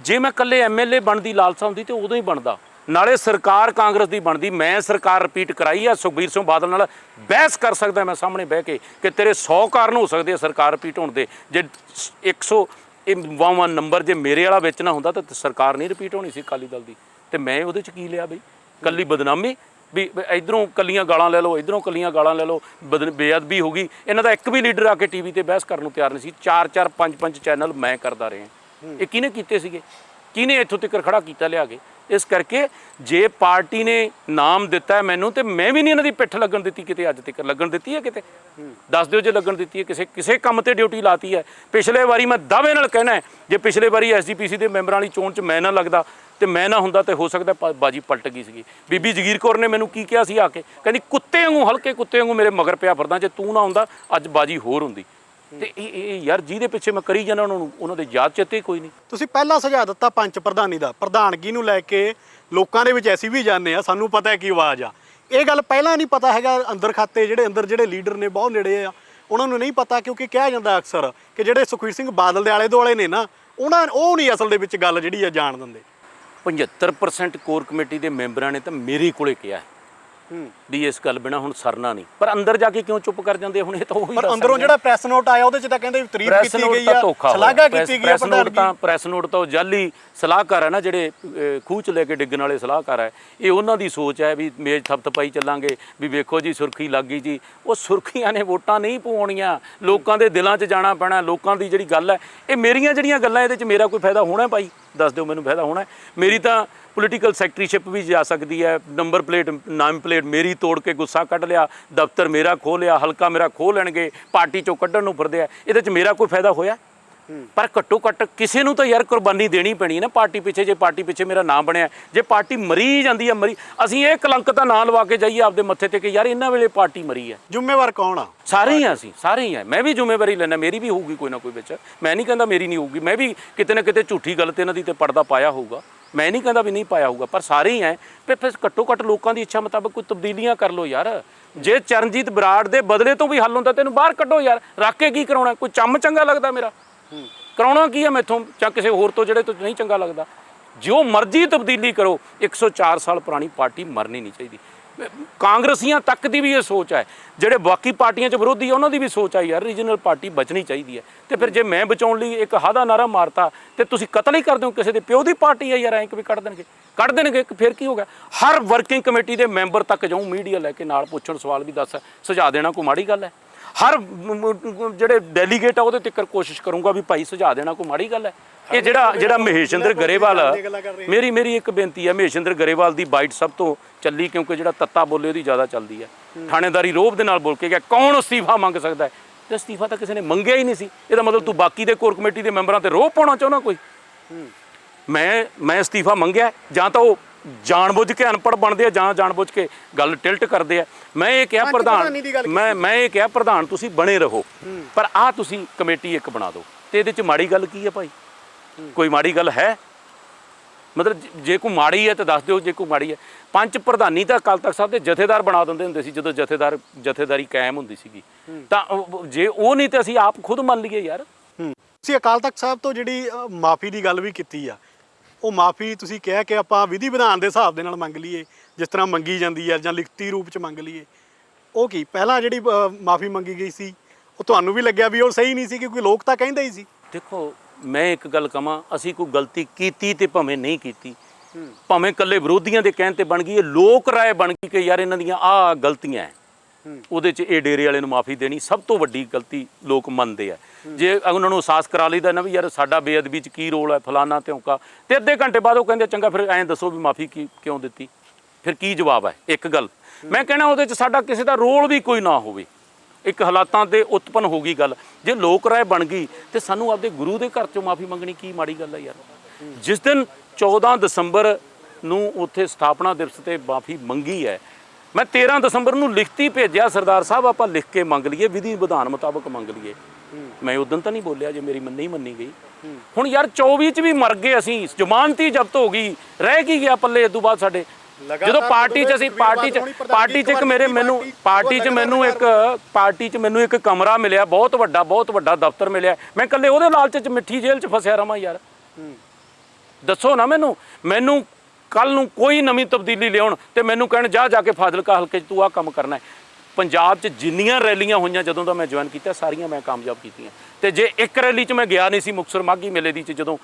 ਜੇ ਮੈਂ ਇਕੱਲੇ ਐਮਐਲਏ ਬਣਨ ਦੀ ਲਾਲਸਾ ਹੁੰਦੀ ਤੇ ਉਦੋਂ ਹੀ ਬਣਦਾ। ਨਾਲੇ ਸਰਕਾਰ ਕਾਂਗਰਸ ਦੀ ਬਣਦੀ ਮੈਂ ਸਰਕਾਰ ਰਿਪੀਟ ਕਰਾਈ ਆ ਸੁਖਬੀਰ ਸਿੰਘ ਬਾਦਲ ਨਾਲ ਬਹਿਸ ਕਰ ਸਕਦਾ ਮੈਂ ਸਾਹਮਣੇ ਬਹਿ ਕੇ ਕਿ ਤੇਰੇ 100 ਕਾਰਨ ਹੋ ਸਕਦੇ ਆ ਸਰਕਾਰ ਰਿਪੀਟ ਹੋਣ ਦੇ। ਜੇ 100 ਇਹ 52 ਨੰਬਰ ਜੇ ਮੇਰੇ ਵਾਲਾ ਵਿੱਚ ਨਾ ਹੁੰਦਾ ਤਾਂ ਸਰਕਾਰ ਨਹੀਂ ਰਿਪੀਟ ਹੋਣੀ ਸੀ ਅਕਾਲੀ ਦਲ ਦੀ। ਤੇ ਮੈਂ ਉਹਦੇ ਚ ਕੀ ਲਿਆ ਬਈ? ਕੱਲੀ ਬਦਨਾਮੀ? ਵੀ ਇਧਰੋਂ ਕੱਲੀਆਂ ਗਾਲਾਂ ਲੈ ਲਓ ਇਧਰੋਂ ਕੱਲੀਆਂ ਗਾਲਾਂ ਲੈ ਲਓ ਬੇਅਦਬੀ ਹੋ ਗਈ। ਇਹਨਾਂ ਦਾ ਇੱਕ ਵੀ ਲੀਡਰ ਆ ਕੇ ਟੀਵੀ ਤੇ ਬਹਿਸ ਕਰਨ ਨੂੰ ਤਿਆਰ ਨਹੀਂ ਸੀ। ਚਾਰ ਚਾਰ ਪੰਜ ਪੰਜ ਚੈਨਲ ਮੈਂ ਕਰਦਾ ਰਿਹਾ। ਇਹ ਕਿਹਨੇ ਕੀਤੇ ਸੀਗੇ? ਕਿਹਨੇ ਇੱਥੋਂ ਤੱਕ ਖੜਾ ਕੀਤਾ ਲਿਆ ਕੇ? ਇਸ ਕਰਕੇ ਜੇ ਪਾਰਟੀ ਨੇ ਨਾਮ ਦਿੱਤਾ ਹੈ ਮੈਨੂੰ ਤੇ ਮੈਂ ਵੀ ਨਹੀਂ ਇਹਨਾਂ ਦੀ ਪਿੱਠ ਲੱਗਣ ਦਿੱਤੀ ਕਿਤੇ ਅੱਜ ਤੱਕ। ਲੱਗਣ ਦਿੱਤੀ ਹੈ ਕਿਤੇ? ਦੱਸ ਦਿਓ ਜੇ ਲੱਗਣ ਦਿੱਤੀ ਹੈ ਕਿਸੇ ਕਿਸੇ ਕੰਮ ਤੇ ਡਿਊਟੀ ਲਾਤੀ ਹੈ। ਪਿਛਲੇ ਵਾਰੀ ਮੈਂ ਦਾਅਵੇ ਨਾਲ ਕਹਿਣਾ ਹੈ, ਜੇ ਪਿਛਲੇ ਵਾਰੀ ਐਸਜੀਪੀਸੀ ਦੇ ਮੈਂਬਰਾਂ ਵਾਲੀ ਚੋਣ 'ਚ ਮੈਂ ਨਾ ਲੱਗਦਾ ਤੇ ਮੈਂ ਨਾ ਹੁੰਦਾ ਤੇ ਹੋ ਸਕਦਾ ਬਾਜੀ ਪਲਟ ਗਈ ਸੀਗੀ। ਬੀਬੀ ਜਗੀਰ ਕੌਰ ਨੇ ਮੈਨੂੰ ਕੀ ਕਿਹਾ ਸੀ ਆ ਕੇ? ਕਹਿੰਦੀ ਕੁੱਤੇ ਵਾਂਗੂ ਹਲਕੇ ਕੁੱਤੇ ਵਾਂਗੂ ਮੇਰੇ ਮਗਰ ਪਿਆ ਫਿਰਦਾ ਜੇ ਤੂੰ ਨਾ ਹੁੰਦਾ ਅੱਜ ਬਾਜੀ ਹੋਰ ਹੁੰਦੀ। ਤੇ ਇਹ ਇਹ ਯਾਰ ਜਿਹਦੇ ਪਿੱਛੇ ਮੈਂ ਕਰੀ ਜਾਣਾ ਉਹਨਾਂ ਨੂੰ ਉਹਨਾਂ ਦੇ ਯਾਦ ਚੇਤੇ ਕੋਈ ਨਹੀਂ। ਤੁਸੀਂ ਪਹਿਲਾਂ ਸੁਝਾਅ ਦਿੱਤਾ ਪੰਚ ਪ੍ਰਧਾਨੀ ਦਾ ਪ੍ਰਧਾਨਗੀ ਨੂੰ ਲੈ ਕੇ ਲੋਕਾਂ ਦੇ ਵਿੱਚ ਐਸੀ ਵੀ ਜਾਣਦੇ ਆ ਸਾਨੂੰ ਪਤਾ ਹੈ ਕੀ ਆਵਾਜ਼ ਆ। ਇਹ ਗੱਲ ਪਹਿਲਾਂ ਨਹੀਂ ਪਤਾ ਹੈਗਾ ਅੰਦਰ ਖਾਤੇ ਜਿਹੜੇ ਅੰਦਰ ਜਿਹੜੇ ਲੀਡਰ ਨੇ ਬਹੁਤ ਨੇੜੇ ਆ। ਉਹਨਾਂ ਨੂੰ ਨਹੀਂ ਪਤਾ ਕਿਉਂਕਿ ਕਿਹਾ ਜਾਂਦਾ ਅਕਸਰ ਕਿ ਜਿਹੜੇ ਸੁਖਵੀਰ ਸਿੰਘ ਬਾਦਲ ਦੇ ਆਲੇ ਦੁਆਲੇ ਨੇ ਨਾ ਉਹਨਾਂ ਉਹ ਨਹੀਂ ਅਸਲ ਦੇ ਵਿੱਚ ਗੱਲ ਜਿਹੜੀ ਆ ਜਾਣ ਦਿੰਦੇ। 75% ਕੋਰ ਕਮੇਟੀ ਦੇ ਮੈਂਬਰਾਂ ਨੇ ਤਾਂ ਮੇਰੇ ਕੋਲੇ ਕਿਹਾ ਹੂੰ। ਵੀ ਇਸ ਗੱਲ ਬਿਨਾ ਹੁਣ ਸਰਨਾ ਨਹੀਂ। ਪਰ ਅੰਦਰ ਜਾ ਕੇ ਕਿਉਂ ਚੁੱਪ ਕਰ ਜਾਂਦੇ ਹੁਣ? ਇਹ ਤਾਂ ਉਹੀ ਪਰ ਅੰਦਰੋਂ। ਜਿਹੜਾ ਪ੍ਰੈਸ ਨੋਟ ਆਇਆ ਉਹਦੇ ਚ ਤਾਂ ਕਹਿੰਦੇ ਤਾਰੀਫ ਕੀਤੀ ਗਈ ਆ ਪ੍ਰੈਸ- ਕੀਤੀ ਗਈ ਆ ਪ੍ਰੈਸ ਨੋਟ ਤਾਂ ਪ੍ਰੈਸ ਨੋਟ ਤਾਂ ਉਹ ਜਾਲੀ ਸਲਾਹਕਾਰ ਹੈ ਨਾ ਜਿਹੜੇ ਅਹ, ਖੂਹ ਚ ਲੈ ਕੇ ਡਿੱਗਣ ਵਾਲੇ ਸਲਾਹਕਾਰ ਹੈ। ਇਹ ਉਹਨਾਂ ਦੀ ਸੋਚ ਹੈ ਵੀ ਮੇਜ਼ ਥਪਥਪਾਈ ਚੱਲਾਂਗੇ ਵੀ ਵੇਖੋ ਜੀ ਸੁਰਖੀ ਲੱਗ ਗਈ ਜੀ। ਉਹ ਸੁਰਖੀਆਂ ਨੇ ਵੋਟਾਂ ਨਹੀਂ ਪਵਾਉਣੀਆਂ। ਲੋਕਾਂ ਦੇ ਦਿਲਾਂ 'ਚ ਜਾਣਾ ਪੈਣਾ ਲੋਕਾਂ ਦੀ ਜਿਹੜੀ ਗੱਲ ਹੈ ਇਹ ਮੇਰੀਆਂ ਜਿਹੜੀਆਂ ਗੱਲਾਂ ਇਹਦੇ 'ਚ ਮੇਰਾ ਕੋਈ ਫਾਇਦਾ ਹੋਣਾ ਹੈ ਭਾਈ? ਦੱਸ ਦਿਓ ਮੈਨੂੰ ਫਾਇਦਾ ਹੋਣਾ ਹੈ। ਮੇਰੀ ਤਾਂ ਪੋਲੀਟੀਕਲ ਸੈਕਟਰੀਸ਼ਿਪ ਵੀ ਜਾ ਸਕਦੀ ਹੈ। ਨੰਬਰ ਪਲੇਟ ਨਾਮ ਪਲੇਟ ਮੇਰੀ ਤੋੜ ਕੇ ਗੁੱਸਾ ਕੱਢ ਲਿਆ ਦਫ਼ਤਰ ਮੇਰਾ ਖੋਹ ਲਿਆ ਹਲਕਾ ਮੇਰਾ ਖੋਹ ਲੈਣਗੇ ਪਾਰਟੀ ਚੋਂ ਕੱਢਣ ਨੂੰ ਫਿਰਦੇ ਆ। ਇਹਦੇ 'ਚ ਮੇਰਾ ਕੋਈ ਫਾਇਦਾ ਹੋਇਆ? ਪਰ ਘੱਟੋ ਘੱਟ ਕਿਸੇ ਨੂੰ ਤਾਂ ਯਾਰ ਕੁਰਬਾਨੀ ਦੇਣੀ ਪੈਣੀ ਹੈ ਨਾ ਪਾਰਟੀ ਪਿੱਛੇ ਜੇ ਪਾਰਟੀ ਪਿੱਛੇ ਮੇਰਾ ਨਾਮ ਬਣਿਆ ਜੇ ਪਾਰਟੀ ਮਰੀ ਜਾਂਦੀ ਹੈ ਮਰੀ ਅਸੀਂ ਇਹ ਕਲੰਕ ਤਾਂ ਨਾ ਲਵਾ ਕੇ ਜਾਈਏ ਆਪਦੇ ਮੱਥੇ ਤੇ ਕਿ ਯਾਰ ਇਹਨਾਂ ਵੇਲੇ ਪਾਰਟੀ ਮਰੀ ਹੈ। ਜ਼ਿੰਮੇਵਾਰ ਕੌਣ ਆ? ਸਾਰੇ ਹੀ ਆ ਅਸੀਂ ਸਾਰੇ ਹੀ ਆ। ਮੈਂ ਵੀ ਜ਼ਿੰਮੇਵਾਰੀ ਲੈਣਾ ਮੇਰੀ ਵੀ ਹੋਊਗੀ ਕੋਈ ਨਾ ਕੋਈ ਵਿੱਚ। ਮੈਂ ਨਹੀਂ ਕਹਿੰਦਾ ਮੇਰੀ ਨਹੀਂ ਹੋਊਗੀ ਮੈਂ ਵੀ ਕਿਤੇ ਨਾ ਕਿਤੇ ਝੂਠੀ ਗੱਲ ਤੇ ਇਹਨਾਂ ਦੀ ਤੇ ਪਰਦਾ ਪਾਇਆ ਹੋਊਗਾ। ਮੈਂ ਨਹੀਂ ਕਹਿੰਦਾ ਵੀ ਨਹੀਂ ਪਾਇਆ ਹੋਊਗਾ ਪਰ ਸਾਰੇ ਹੀ ਐ ਫਿਰ ਫਿਰ ਘੱਟੋ ਘੱਟ ਲੋਕਾਂ ਦੀ ਇੱਛਾ ਮੁਤਾਬਕ ਕੋਈ ਤਬਦੀਲੀਆਂ ਕਰ ਲਓ ਯਾਰ। ਜੇ ਚਰਨਜੀਤ ਬਰਾੜ ਦੇ ਬਦਲੇ ਤੋਂ ਵੀ ਹੱਲ ਹੁੰਦਾ ਤੈਨੂੰ ਬਾਹਰ ਕੱਢੋ ਯਾਰ। ਰੱਖ ਕੇ ਕੀ ਕਰਾਉਣਾ? ਕੋਈ ਚੰਮ ਚੰਗਾ ਲੱਗਦਾ ਮੇਰਾ? ਕਰਾਉਣਾ ਕੀ ਹੈ ਮੈਥੋਂ? ਜਾਂ ਕਿਸੇ ਹੋਰ ਤੋਂ ਜਿਹੜੇ ਤੋਂ ਨਹੀਂ ਚੰਗਾ ਲੱਗਦਾ? ਜੋ ਮਰਜ਼ੀ ਤਬਦੀਲੀ ਕਰੋ 104 ਸਾਲ ਪੁਰਾਣੀ ਪਾਰਟੀ ਮਰਨੀ ਨਹੀਂ ਚਾਹੀਦੀ। ਕਾਂਗਰਸੀਆਂ ਤੱਕ ਦੀ ਵੀ ਇਹ ਸੋਚ ਹੈ। ਜਿਹੜੇ ਬਾਕੀ ਪਾਰਟੀਆਂ 'ਚ ਵਿਰੋਧੀ ਆ, ਉਹਨਾਂ ਦੀ ਵੀ ਸੋਚ ਹੈ ਯਾਰ ਰੀਜਨਲ ਪਾਰਟੀ ਬਚਣੀ ਚਾਹੀਦੀ ਹੈ। ਤੇ ਫਿਰ ਜੇ ਮੈਂ ਬਚਾਉਣ ਲਈ ਇੱਕ ਹਾਦਾ ਨਾਰਾ ਮਾਰਤਾ, ਤੇ ਤੁਸੀਂ ਕਤਲ ਹੀ ਕਰ ਦਿਓ ਕਿਸੇ ਦੇ ਪਿਓ ਦੀ ਪਾਰਟੀ ਹੈ ਯਾਰ, ਐਂ ਵੀ ਕੱਢ ਦੇਣਗੇ। ਕੱਢ ਦੇਣਗੇ ਫਿਰ ਕੀ ਹੋ ਗਿਆ? ਹਰ ਵਰਕਿੰਗ ਕਮੇਟੀ ਦੇ ਮੈਂਬਰ ਤੱਕ ਜਾਊਂ ਮੀਡੀਆ ਲੈ ਕੇ ਨਾਲ ਪੁੱਛਣ ਸਵਾਲ ਵੀ ਦੱਸ ਸੁਝਾ ਦੇਣਾ ਕੋਈ ਮਾੜੀ ਗੱਲ ਹੈ? ਹਰ ਜਿਹੜੇ ਡੈਲੀਗੇਟ ਆ, ਉਹਦੇ ਤੱਕ ਕੋਸ਼ਿਸ਼ ਕਰੂੰਗਾ ਵੀ ਭਾਈ ਸੁਝਾ ਦੇਣਾ ਕੋਈ ਮਾੜੀ ਗੱਲ ਹੈ। ਇਹ ਜਿਹੜਾ ਜਿਹੜਾ ਮਹੇਸ਼ਿੰਦਰ ਗਰੇਵਾਲ ਮੇਰੀ ਮੇਰੀ ਇੱਕ ਬੇਨਤੀ ਹੈ ਮਹੇਸ਼ਿੰਦਰ ਗਰੇਵਾਲ ਦੀ ਬਾਈਟ ਸਭ ਤੋਂ ਚੱਲੀ ਕਿਉਂਕਿ ਜਿਹੜਾ ਤੱਤਾ ਬੋਲੇ ਉਹਦੀ ਜ਼ਿਆਦਾ ਚੱਲਦੀ ਹੈ। ਥਾਣੇਦਾਰੀ ਰੋਬ ਦੇ ਨਾਲ ਬੋਲ ਕੇ ਗਿਆ ਕੌਣ ਅਸਤੀਫਾ ਮੰਗ ਸਕਦਾ ਹੈ? ਤੇ ਅਸਤੀਫਾ ਤਾਂ ਕਿਸੇ ਨੇ ਮੰਗਿਆ ਹੀ ਨਹੀਂ ਸੀ। ਇਹਦਾ ਮਤਲਬ ਤੂੰ ਬਾਕੀ ਦੇ ਕੋਰ ਕਮੇਟੀ ਦੇ ਮੈਂਬਰਾਂ ਤੇ ਰੋਬ ਪਾਉਣਾ ਚਾਹੁੰਦਾ ਕੋਈ? ਮੈਂ ਮੈਂ ਅਸਤੀਫਾ ਮੰਗਿਆ ਜਾਂ ਤਾਂ ਉਹ ਜਾਣਬੁੱਝ ਕੇ ਅਨਪੜ੍ਹ ਬਣਦੇ ਆ ਜਾਂ ਜਾਣਬੁੱਝ ਕੇ ਗੱਲ ਟਿਲਟ ਕਰਦੇ ਆ। ਮੈਂ ਇਹ ਕਿਹਾ ਪ੍ਰਧਾਨ ਮੈਂ ਮੈਂ ਇਹ ਕਿਹਾ ਪ੍ਰਧਾਨ ਤੁਸੀਂ ਬਣੇ ਰਹੋ। ਪਰ ਆ ਤੁਸੀਂ ਕਮੇਟੀ ਇੱਕ ਬਣਾ ਦਿਓ। ਤੇ ਇਹਦੇ ਚ ਮਾੜੀ ਗੱਲ ਕੀ ਹੈ ਭਾਈ? ਕੋਈ ਮਾੜੀ ਗੱਲ ਹੈ? ਮਤਲਬ ਜ- ਕੋਈ ਮਾੜੀ ਹੈ ਤਾਂ ਦੱਸ ਦਿਓ ਜੇ ਕੋਈ ਮਾੜੀ ਹੈ। ਪੰਜ ਪ੍ਰਧਾਨੀ ਤਾਂ ਅਕਾਲ ਤਖਤ ਸਾਹਿਬ ਦੇ ਜਥੇਦਾਰ ਬਣਾ ਦਿੰਦੇ ਹੁੰਦੇ ਸੀ ਜਦੋਂ ਜਥੇਦਾਰ ਜਥੇਦਾਰੀ ਕਾਇਮ ਹੁੰਦੀ ਸੀਗੀ। ਤਾਂ ਜੇ ਉਹ ਨਹੀਂ ਤੇ ਅਸੀਂ ਆਪ ਖੁਦ ਮੰਨ ਲਈਏ ਯਾਰ। ਤੁਸੀਂ ਅਕਾਲ ਤਖਤ ਸਾਹਿਬ ਤੋਂ ਜਿਹੜੀ ਮਾਫੀ ਦੀ ਗੱਲ ਵੀ ਕੀਤੀ ਆ ਉਹ ਮਾਫੀ ਤੁਸੀਂ ਕਹਿ ਕੇ ਆਪਾਂ ਵਿਧੀ ਵਿਧਾਨ ਦੇ ਹਿਸਾਬ ਦੇ ਨਾਲ ਮੰਗ ਲਈਏ ਜਿਸ ਤਰ੍ਹਾਂ ਮੰਗੀ ਜਾਂਦੀ ਹੈ ਜਾਂ ਲਿਖਤੀ ਰੂਪ ਚ ਮੰਗ ਲਈਏ। ਉਹ ਕੀ ਪਹਿਲਾਂ ਜਿਹੜੀ ਮਾਫੀ ਮੰਗੀ ਗਈ ਸੀ ਉਹ ਤੁਹਾਨੂੰ ਵੀ ਲੱਗਿਆ ਵੀ ਉਹ ਸਹੀ ਨਹੀਂ ਸੀ ਕਿਉਂਕਿ ਲੋਕ ਤਾਂ ਕਹਿੰਦੇ ਹੀ ਸੀ। ਦੇਖੋ ਮੈਂ ਇੱਕ ਗੱਲ ਕਵਾਂ ਅਸੀਂ ਕੋਈ ਗਲਤੀ ਕੀਤੀ ਤੇ ਭਾਵੇਂ ਨਹੀਂ ਕੀਤੀ ਭਾਵੇਂ ਇਕੱਲੇ ਵਿਰੋਧੀਆਂ ਦੇ ਕਹਿਣ ਤੇ ਬਣ ਗਈ ਇਹ ਲੋਕ ਰਾਏ ਬਣ ਗਈ ਕਿ ਯਾਰ ਇਹਨਾਂ ਦੀਆਂ ਆ ਗਲਤੀਆਂ ਹੈ। ਉਹਦੇ 'ਚ ਇਹ ਡੇਰੇ ਵਾਲੇ ਨੂੰ ਮਾਫੀ ਦੇਣੀ ਸਭ ਤੋਂ ਵੱਡੀ ਗਲਤੀ ਲੋਕ ਮੰਨਦੇ ਆ। ਜੇ ਉਹਨਾਂ ਨੂੰ ਅਹਿਸਾਸ ਕਰਾ ਲਈਦਾ ਨਾ ਵੀ ਯਾਰ ਸਾਡਾ ਬੇਅਦਬੀ 'ਚ ਕੀ ਰੋਲ ਹੈ ਫਲਾਨਾ ਤਿਉਂਕਾ ਤੇ ਅੱਧੇ ਘੰਟੇ ਬਾਅਦ ਉਹ ਕਹਿੰਦੇ ਚੰਗਾ ਫਿਰ ਐਂ ਦੱਸੋ ਵੀ ਮਾਫੀ ਕੀ ਕਿਉਂ ਦਿੱਤੀ? ਫਿਰ ਕੀ ਜਵਾਬ ਹੈ? ਇੱਕ ਗੱਲ। ਮੈਂ ਕਹਿਣਾ ਉਹਦੇ 'ਚ ਸਾਡਾ ਕਿਸੇ ਦਾ ਰੋਲ ਵੀ ਕੋਈ ਨਾ ਹੋਵੇ। ਇੱਕ ਹਾਲਾਤਾਂ ਤੇ ਉਤਪਨ ਹੋ ਗਈ ਗੱਲ। ਜੇ ਲੋਕ ਰਾਏ ਬਣ ਗਈ, ਤੇ ਸਾਨੂੰ ਆਪਦੇ ਗੁਰੂ ਦੇ ਘਰ ਚੋਂ ਮਾਫੀ ਮੰਗਣੀ ਕੀ ਮਾੜੀ ਗੱਲ ਹੈ ਯਾਰ? ਜਿਸ ਦਿਨ 14 ਦਸੰਬਰ ਨੂੰ ਉੱਥੇ ਸਥਾਪਨਾ ਦਿਵਸ ਤੇ ਮਾਫੀ ਮੰਗੀ ਹੈ, ਮੈਂ 13 ਦਸੰਬਰ ਨੂੰ ਲਿਖਤੀ ਭੇਜਿਆ, ਸਰਦਾਰ ਸਾਹਿਬ, ਆਪਾਂ ਲਿਖ ਕੇ ਮੰਗ ਲਈਏ, ਵਿਧੀ ਵਿਧਾਨ ਮੁਤਾਬਕ ਮੰਗ ਲਈਏ। ਮੈਂ ਉਦੋਂ ਤਾਂ ਨਹੀਂ ਬੋਲਿਆ ਜੇ ਮੇਰੀ ਮੰਨੀ ਮੰਨੀ ਗਈ। ਹੁਣ ਯਾਰ 24 ਚ ਵੀ ਮਰ ਗਏ ਅਸੀਂ, ਜ਼ਮਾਨਤੀ ਜ਼ਬਤ ਹੋ ਗਈ, ਰਹਿ ਕੀ ਗਿਆ ਪੱਲੇ ਇਦੋਂ ਬਾਅਦ ਸਾਡੇ। ਜਦੋਂ ਪਾਰਟੀ 'ਚ ਅਸੀਂ ਪਾਰਟੀ 'ਚ ਪਾਰਟੀ 'ਚ ਇੱਕ ਮੇਰੇ ਮੈਨੂੰ ਪਾਰਟੀ, 'ਚ ਮੈਨੂੰ ਇੱਕ ਪਾਰਟੀ 'ਚ ਮੈਨੂੰ ਇੱਕ ਕਮਰਾ ਮਿਲਿਆ ਬਹੁਤ ਵੱਡਾ ਬਹੁਤ ਵੱਡਾ ਦਫ਼ਤਰ ਮਿਲਿਆ। ਮੈਂ ਇਕੱਲੇ ਉਹਦੇ ਲਾਲਚ 'ਚ ਮਿੱਠੀ ਜੇਲ੍ਹ 'ਚ ਫਸਿਆ ਰਵਾਂ ਯਾਰ। ਦੱਸੋ ਨਾ ਮੈਨੂੰ ਮੈਨੂੰ ਕੱਲ ਨੂੰ ਕੋਈ ਨਵੀਂ ਤਬਦੀਲੀ ਲਿਆਉਣ ਤੇ ਮੈਨੂੰ ਕਹਿਣ ਜਾ ਜਾ ਕੇ ਫਾਜ਼ਿਲਕਾ ਹਲਕੇ 'ਚ ਤੂੰ ਆਹ ਕੰਮ ਕਰਨਾ ਹੈ। ਪੰਜਾਬ 'ਚ ਜਿੰਨੀਆਂ ਰੈਲੀਆਂ ਹੋਈਆਂ ਜਦੋਂ ਦਾ ਮੈਂ ਜੁਆਇਨ ਕੀਤਾ ਸਾਰੀਆਂ ਮੈਂ ਕਾਮਯਾਬ ਕੀਤੀਆਂ। ਤੇ ਜੇ ਇੱਕ ਰੈਲੀ 'ਚ ਮੈਂ ਗਿਆ ਨਹੀਂ ਸੀ ਮੁਕਤਸਰ ਮਾਗੀ ਮੇਲੇ ਦੀ 'ਚ ਜਦੋਂ